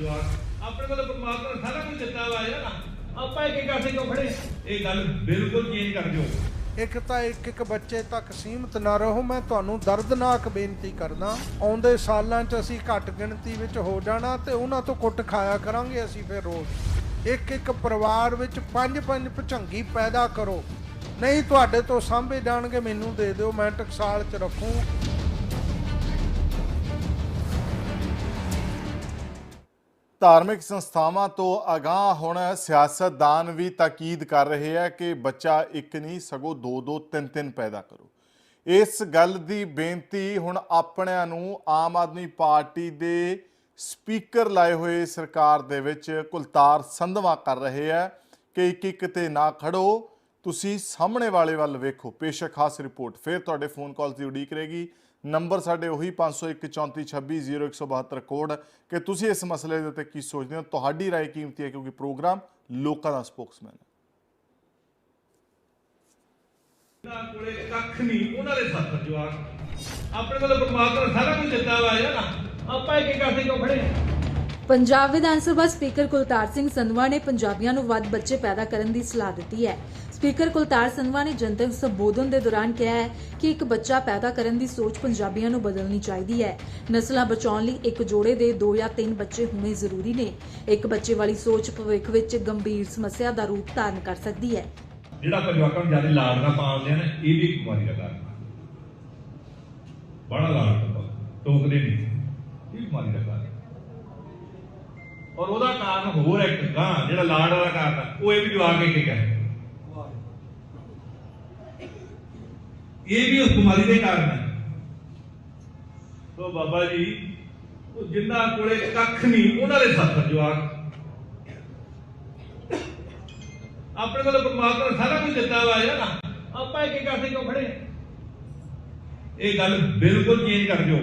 ਜਵਾਬ ਆਪਣੇ ਕੋਲ ਪਰਮਾਤਮਾ ਨੇ ਸਾਰਾ ਕੁਝ ਦਿੱਤਾ ਵਾ ਯਾਰ। ਆਪਾਂ ਇੱਕ ਇੱਕ ਆਸੇ ਕਿਉਂ ਖੜੇ? ਇਹ ਗੱਲ ਬਿਲਕੁਲ ਚੇਂਜ ਕਰ ਦਿਓ। ਇੱਕ ਤਾਂ ਇੱਕ ਇੱਕ ਬੱਚੇ ਤੱਕ ਸੀਮਤ ਨਾ ਰਹੋ। ਮੈਂ ਤੁਹਾਨੂੰ ਦਰਦਨਾਕ ਬੇਨਤੀ ਕਰਦਾ। ਆਉਂਦੇ ਸਾਲਾਂ 'ਚ ਅਸੀਂ ਘੱਟ ਗਿਣਤੀ ਵਿੱਚ ਹੋ ਜਾਣਾ ਤੇ ਉਹਨਾਂ ਤੋਂ ਕੁੱਟ ਖਾਇਆ ਕਰਾਂਗੇ ਅਸੀਂ ਫਿਰ ਰੋਜ਼। ਇੱਕ ਇੱਕ ਪਰਿਵਾਰ ਵਿੱਚ ਪੰਜ ਪੰਜ ਭਚੰਗੀ ਪੈਦਾ ਕਰੋ। ਨਹੀਂ ਤੁਹਾਡੇ ਤੋਂ ਸਾਂਭੇ ਜਾਣਗੇ, ਮੈਨੂੰ ਦੇ ਦਿਓ। ਮੈਂ ਟਕਸਾਲ 'ਚ ਰੱਖੂੰ। ਧਾਰਮਿਕ ਸੰਸਥਾਵਾਂ ਤੋਂ ਅਗਾਹ ਹੁਣ ਸਿਆਸਤਦਾਨ ਵੀ ਤਾਕੀਦ ਕਰ ਰਹੇ ਹੈ ਕਿ ਬੱਚਾ ਇੱਕ ਨਹੀਂ, ਸਗੋਂ ਦੋ ਦੋ, ਤਿੰਨ ਤਿੰਨ ਪੈਦਾ ਕਰੋ। ਇਸ ਗੱਲ ਦੀ ਬੇਨਤੀ ਹੁਣ ਆਪਣਿਆਂ ਨੂੰ ਆਮ ਆਦਮੀ ਪਾਰਟੀ ਦੇ ਸਪੀਕਰ ਲਾਏ ਹੋਏ ਸਰਕਾਰ ਦੇ ਵਿੱਚ ਕੁਲਤਾਰ ਸੰਧਵਾ ਕਰ ਰਹੇ ਹੈ ਕਿ ਇੱਕ ਇੱਕ ਤੇ ਨਾ ਖੜੋ। ਤੁਸੀਂ ਸਾਹਮਣੇ ਵਾਲੇ ਵੱਲ ਵੇਖੋ। ਪੇਸ਼ ਖਾਸ ਰਿਪੋਰਟ। ਫਿਰ ਤੁਹਾਡੇ ਫੋਨ ਕਾਲ ਦੀ ਉਡੀਕ ਰਹੇਗੀ। ਨੰਬਰ ਸਾਡੇ ਉਹੀ 5014260172 ਕੋਡ ਕਿ ਤੁਸੀਂ ਇਸ ਮਸਲੇ ਦੇ ਉੱਤੇ ਕੀ ਸੋਚਦੇ ਹੋ ਤੁਹਾਡੀ رائے ਕੀਮਤੀ ਹੈ ਕਿਉਂਕਿ ਪ੍ਰੋਗਰਾਮ ਲੋਕਾਂ ਦਾ ਸਪੋਕਸਮੈਨ ਹੈ ਉਹਨਾਂ ਕੋਲੇ ਕੱਖ ਨਹੀਂ ਉਹਨਾਂ ਦੇ ਸੱਤ ਜਵਾਬ ਆਪਣੇ ਕੋਲ ਪਰਮਾਤਮਾ ਨੇ ਸਾਰਾ ਕੁਝ ਦਿੱਤਾ ਵਾ ਯਾਰ ਆਪਾਂ ਇੱਕ ਇੱਕ ਆਸੇ ਕਿਉਂ ਖੜੇ ਪੰਜਾਬ ਵਿਧਾਨ ਸਭਾ ਸਪੀਕਰ ਕੁਲਤਾਰ ਸਿੰਘ ਸੰਧਵਾ ਨੇ ਪੰਜਾਬੀਆਂ ਨੂੰ ਵੱਧ ਬੱਚੇ ਪੈਦਾ ਕਰਨ ਦੀ ਸਲਾਹ ਦਿੱਤੀ ਹੈ ਸਪੀਕਰ ਕੁਲਤਾਰ ਸੰਧਵਾ ਨੇ ਜਨਤਕ ਸੰਬੋਧਨ ਦੇ ਦੌਰਾਨ ਕਿਹਾ ਹੈ ਕਿ ਇੱਕ ਬੱਚਾ ਪੈਦਾ ਕਰਨ ਦੀ ਸੋਚ ਪੰਜਾਬੀਆਂ ਨੂੰ ਬਦਲਣੀ ਚਾਹੀਦੀ ਹੈ। ਨਸਲਾਂ ਬਚਾਉਣ ਲਈ ਇੱਕ ਜੋੜੇ ਦੇ ਦੋ ਜਾਂ ਤਿੰਨ ਬੱਚੇ ਹੋਣੇ ਜ਼ਰੂਰੀ ਨੇ। ਇੱਕ ਬੱਚੇ ਵਾਲੀ ਸੋਚ ਭਵਿੱਖ ਵਿੱਚ ਗੰਭੀਰ ਸਮੱਸਿਆ ਦਾ ਰੂਪ ਧਾਰਨ ਕਰ ਸਕਦੀ ਹੈ। ਜਿਹੜਾ ਆਪਾਂ ਜਵਾਕਾਂ ਨੂੰ ਜ਼ਿਆਦਾ ਲਾਡ ਨਾਲ ਪਾਲਦੇ ਆ ਇਹ ਵੀ ਬਿਮਾਰੀ ਦਾ ਕਾਰਨ ਬੜਾ ਲਾਡ ਟੋਕਦੇ ਨਹੀਂ। ਇਹ ਬਿਮਾਰੀ ਦਾ ਕਾਰਨ ਔਰ ਉਹਦਾ ਕਾਰਨ ਹੋਰ ਇੱਕ ਗਾਂ, ਜਿਹੜਾ ਲਾਡ ਵਾਲਾ ਕਾਰਨ ਉਹ ਇਹ ਵੀ ਜਵਾਕ ਇੱਕ ਇੱਕ ਹੈ। ਇਹ ਵੀ ਉਸ ਬਿਮਾਰੀ ਦੇ ਕਾਰਨ ਹੈ। ਸੋ ਬਾਬਾ ਜੀ ਉਹ ਜਿੰਨਾ ਕੋਲੇ ਕੱਖ ਨਹੀਂ ਉਹਨਾਂ ਦੇ ਸੱਤ ਜਵਾਕ। ਆਪਣੇ ਕੋਲ ਪਰਮਾਤਮਾ ਨੇ ਸਾਰਾ ਕੁਝ ਦਿੱਤਾ ਵਾ ਯਾਰ। ਆਪਾਂ ਇੱਕ ਇੱਕ ਆਸੇ ਕਿਉਂ ਖੜੇ ਇਹ ਗੱਲ ਬਿਲਕੁਲ ਚੇਂਜ ਕਰ ਦਿਓ।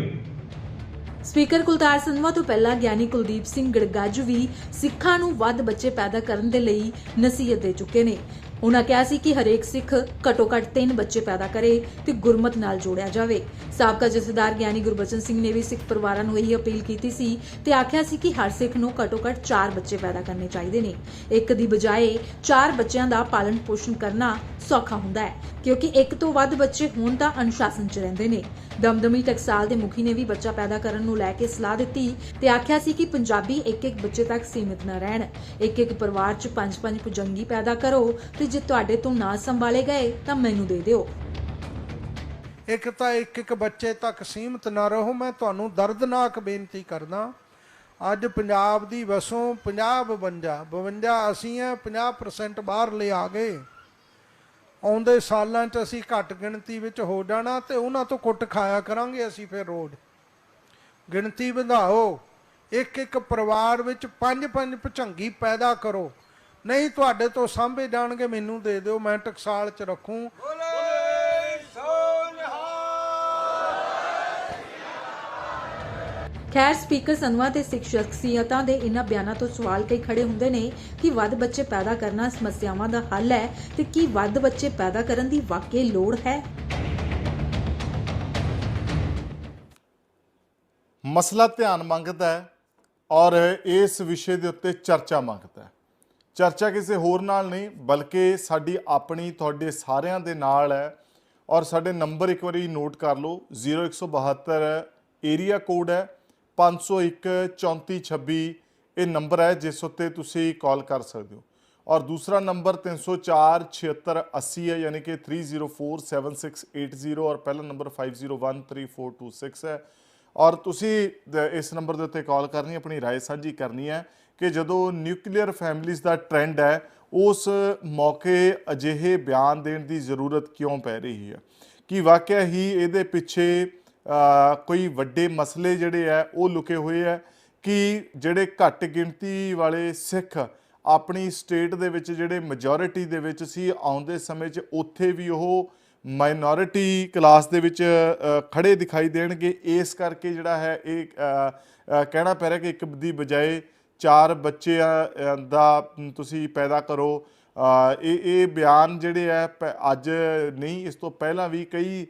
ਸਪੀਕਰ ਕੁਲਤਾਰ ਸੰਧਵਾ ਤੋਂ ਪਹਿਲਾਂ ਗਿਆਨੀ ਕੁਲਦੀਪ ਸਿੰਘ ਗੜਗੱਜ ਵੀ ਸਿੱਖਾਂ ਨੂੰ ਵੱਧ ਬੱਚੇ ਪੈਦਾ ਕਰਨ ਦੇ ਲਈ ਨਸੀਹਤ ਦੇ ਚੁੱਕੇ ਨੇ। ਉਹਨਾਂ ਕਿਹਾ ਸੀ ਕਿ ਹਰੇਕ ਸਿੱਖ ਘੱਟੋ ਘੱਟ ਤਿੰਨ ਬੱਚੇ ਪੈਦਾ ਕਰੇ ਤੇ ਗੁਰਮਤ ਨਾਲ ਜੋੜਿਆ ਜਾਵੇ। ਸਾਬਕਾ ਜਥੇਦਾਰ ਗਿਆਨੀ ਗੁਰਬਚਨ ਸਿੰਘ ਨੇ ਵੀ ਸਿੱਖ ਪਰਿਵਾਰਾਂ ਨੂੰ ਇਹੀ ਅਪੀਲ ਕੀਤੀ ਸੀ ਤੇ ਆਖਿਆ ਸੀ ਕਿ ਹਰ ਸਿੱਖ ਨੂੰ ਘੱਟੋ ਘੱਟ ਚਾਰ ਬੱਚੇ ਪੈਦਾ ਕਰਨੇ ਚਾਹੀਦੇ ਨੇ। ਇੱਕ ਦੀ ਬਜਾਏ ਚਾਰ ਬੱਚਿਆਂ ਦਾ ਪਾਲਣ ਪੋਸ਼ਣ ਕਰਨਾ ਸੌਖਾ ਹੁੰਦਾ ਹੈ, ਕਿਉਂਕਿ ਇੱਕ ਤੋਂ ਵੱਧ ਬੱਚੇ ਹੋਣ ਤਾਂ ਅਨੁਸ਼ਾਸਨ 'ਚ ਰਹਿੰਦੇ ਨੇ। ਦਮਦਮੀ ਟਕਸਾਲ ਦੇ ਮੁਖੀ ਨੇ ਵੀ ਬੱਚਾ ਪੈਦਾ ਕਰਨ ਨੂੰ ਲੈ ਕੇ ਸਲਾਹ ਦਿੱਤੀ ਤੇ ਆਖਿਆ ਸੀ ਕਿ ਪੰਜਾਬੀ ਇੱਕ ਇੱਕ ਬੱਚੇ ਤੱਕ ਸੀਮਿਤ ਨਾ ਰਹਿਣ। ਇੱਕ ਇੱਕ ਪਰਿਵਾਰ 'ਚ ਪੰਜ ਪੰਜ ਪੁਜੰਗੀ ਪੈਦਾ ਕਰੋ ਤੇ ਜੇ ਤੁਹਾਡੇ ਤੋਂ ਨਾ ਸੰਭਾਲੇ ਗਏ ਤਾਂ ਮੈਨੂੰ ਦੇ ਦਿਓ। ਇੱਕ ਤਾਂ ਇੱਕ ਇੱਕ ਬੱਚੇ ਤੱਕ ਸੀਮਤ ਨਾ ਰਹੋ, ਮੈਂ ਤੁਹਾਨੂੰ ਦਰਦਨਾਕ ਬੇਨਤੀ ਕਰਦਾ। ਅੱਜ ਪੰਜਾਬ ਦੀ ਵਸੋਂ 50 52 52 ਅਸੀਂ ਆ 50% ਬਾਹਰ ਲਿਆ ਗਏ। ਆਉਂਦੇ ਸਾਲਾਂ 'ਚ ਅਸੀਂ ਘੱਟ ਗਿਣਤੀ ਵਿੱਚ ਹੋ ਜਾਣਾ ਤੇ ਉਹਨਾਂ ਤੋਂ ਕੁੱਟ ਖਾਇਆ ਕਰਾਂਗੇ ਅਸੀਂ ਫਿਰ ਰੋਜ਼। ਗਿਣਤੀ ਵਧਾਓ। ਇੱਕ ਇੱਕ ਪਰਿਵਾਰ ਵਿੱਚ ਪੰਜ ਪੰਜ ਭਚੰਗੀ ਪੈਦਾ ਕਰੋ। ਨਹੀਂ ਤੁਹਾਡੇ ਤੋਂ ਸਾਂਭੇ ਜਾਣਗੇ, ਮੈਨੂੰ ਦੇ ਦਿਓ, ਮੈਂ ਟਕਸਾਲ 'ਚ ਰੱਖੂੰ। ਖੈਰ ਸਪੀਕਰ ਸੰਧਵਾ ਤੇ ਸਿੱਖ ਸ਼ਖਸੀਅਤਾਂ ਦੇ ਇਹਨਾਂ ਬਿਆਨਾਂ ਤੋਂ ਸਵਾਲ ਕਈ ਖੜੇ ਹੁੰਦੇ ਨੇ ਕਿ ਵੱਧ ਬੱਚੇ ਪੈਦਾ ਕਰਨਾ ਸਮੱਸਿਆਵਾਂ ਦਾ ਹੱਲ ਹੈ ਤੇ ਕੀ ਵੱਧ ਬੱਚੇ ਪੈਦਾ ਕਰਨ ਦੀ ਵਾਕਈ ਲੋੜ ਹੈ? ਮਸਲਾ ਧਿਆਨ ਮੰਗਦਾ ਹੈ ਔਰ ਇਸ ਵਿਸ਼ੇ ਦੇ ਉੱਤੇ ਚਰਚਾ ਮੰਗਦਾ ਹੈ। ਚਰਚਾ ਕਿਸੇ ਹੋਰ ਨਾਲ ਨਹੀਂ, ਬਲਕਿ ਸਾਡੀ ਆਪਣੀ, ਤੁਹਾਡੇ ਸਾਰਿਆਂ ਦੇ ਨਾਲ ਹੈ। ਔਰ ਸਾਡੇ ਨੰਬਰ ਇੱਕ ਵਾਰੀ ਨੋਟ ਕਰ ਲਓ 0172 ਏਰੀਆ ਕੋਡ ਹੈ। 501 3426 ਇਹ ਨੰਬਰ ਹੈ ਜਿਸ ਉੱਤੇ ਤੁਸੀਂ ਕਾਲ ਕਰ ਸਕਦੇ ਹੋ ਔਰ ਦੂਸਰਾ ਨੰਬਰ 304 76 80 ਹੈ ਯਾਨੀ ਕਿ 304760 ਔਰ ਪਹਿਲਾ ਨੰਬਰ 50134226 ਹੈ ਔਰ ਤੁਸੀਂ ਦ- ਇਸ ਨੰਬਰ ਦੇ ਉੱਤੇ ਕਾਲ ਕਰਨੀ ਆਪਣੀ رائے ਸਾਂਝੀ ਕਰਨੀ ਹੈ ਕਿ ਜਦੋਂ ਨਿਊਕਲੀਅਰ ਫੈਮਿਲੀਜ਼ ਦਾ ਟ੍ਰੈਂਡ ਹੈ ਉਸ ਮੌਕੇ ਅਜਿਹੇ ਬਿਆਨ ਦੇਣ ਦੀ ਜ਼ਰੂਰਤ ਕਿਉਂ ਪੈ ਰਹੀ ਹੈ ਕਿ ਵਾਕਿਆ ਹੀ ਇਹਦੇ ਪਿੱਛੇ ਅ, ਕੋਈ ਵੱਡੇ ਮਸਲੇ ਜਿਹੜੇ ਆ ਉਹ ਲੁਕੇ ਹੋਏ ਆ ਕਿ ਜਿਹੜੇ ਘੱਟ ਗਿਣਤੀ ਵਾਲੇ ਸਿੱਖ ਆਪਣੀ ਸਟੇਟ ਦੇ ਵਿੱਚ ਜਿਹੜੇ ਮੈਜੋਰਿਟੀ ਦੇ ਵਿੱਚ ਸੀ ਆਉਂਦੇ ਸਮੇਂ 'ਚ ਉੱਥੇ ਵੀ ਉਹ ਮਾਈਨੋਰਿਟੀ ਕਲਾਸ ਦੇ ਵਿੱਚ ਅ, ਖੜੇ ਦਿਖਾਈ ਦੇਣਗੇ। ਇਸ ਕਰਕੇ ਜਿਹੜਾ ਹੈ ਇਹ ਕਹਿਣਾ ਪੈ ਰਿਹਾ ਕਿ ਇੱਕ ਦੀ ਬਜਾਏ ਚਾਰ ਬੱਚਿਆਂ ਦਾ ਤੁਸੀਂ ਪੈਦਾ ਕਰੋ। ਇਹ ਇਹ ਬਿਆਨ ਜਿਹੜੇ ਆ ਪ- ਅੱਜ ਨਹੀਂ ਇਸ ਤੋਂ ਪਹਿਲਾਂ ਵੀ ਕਈ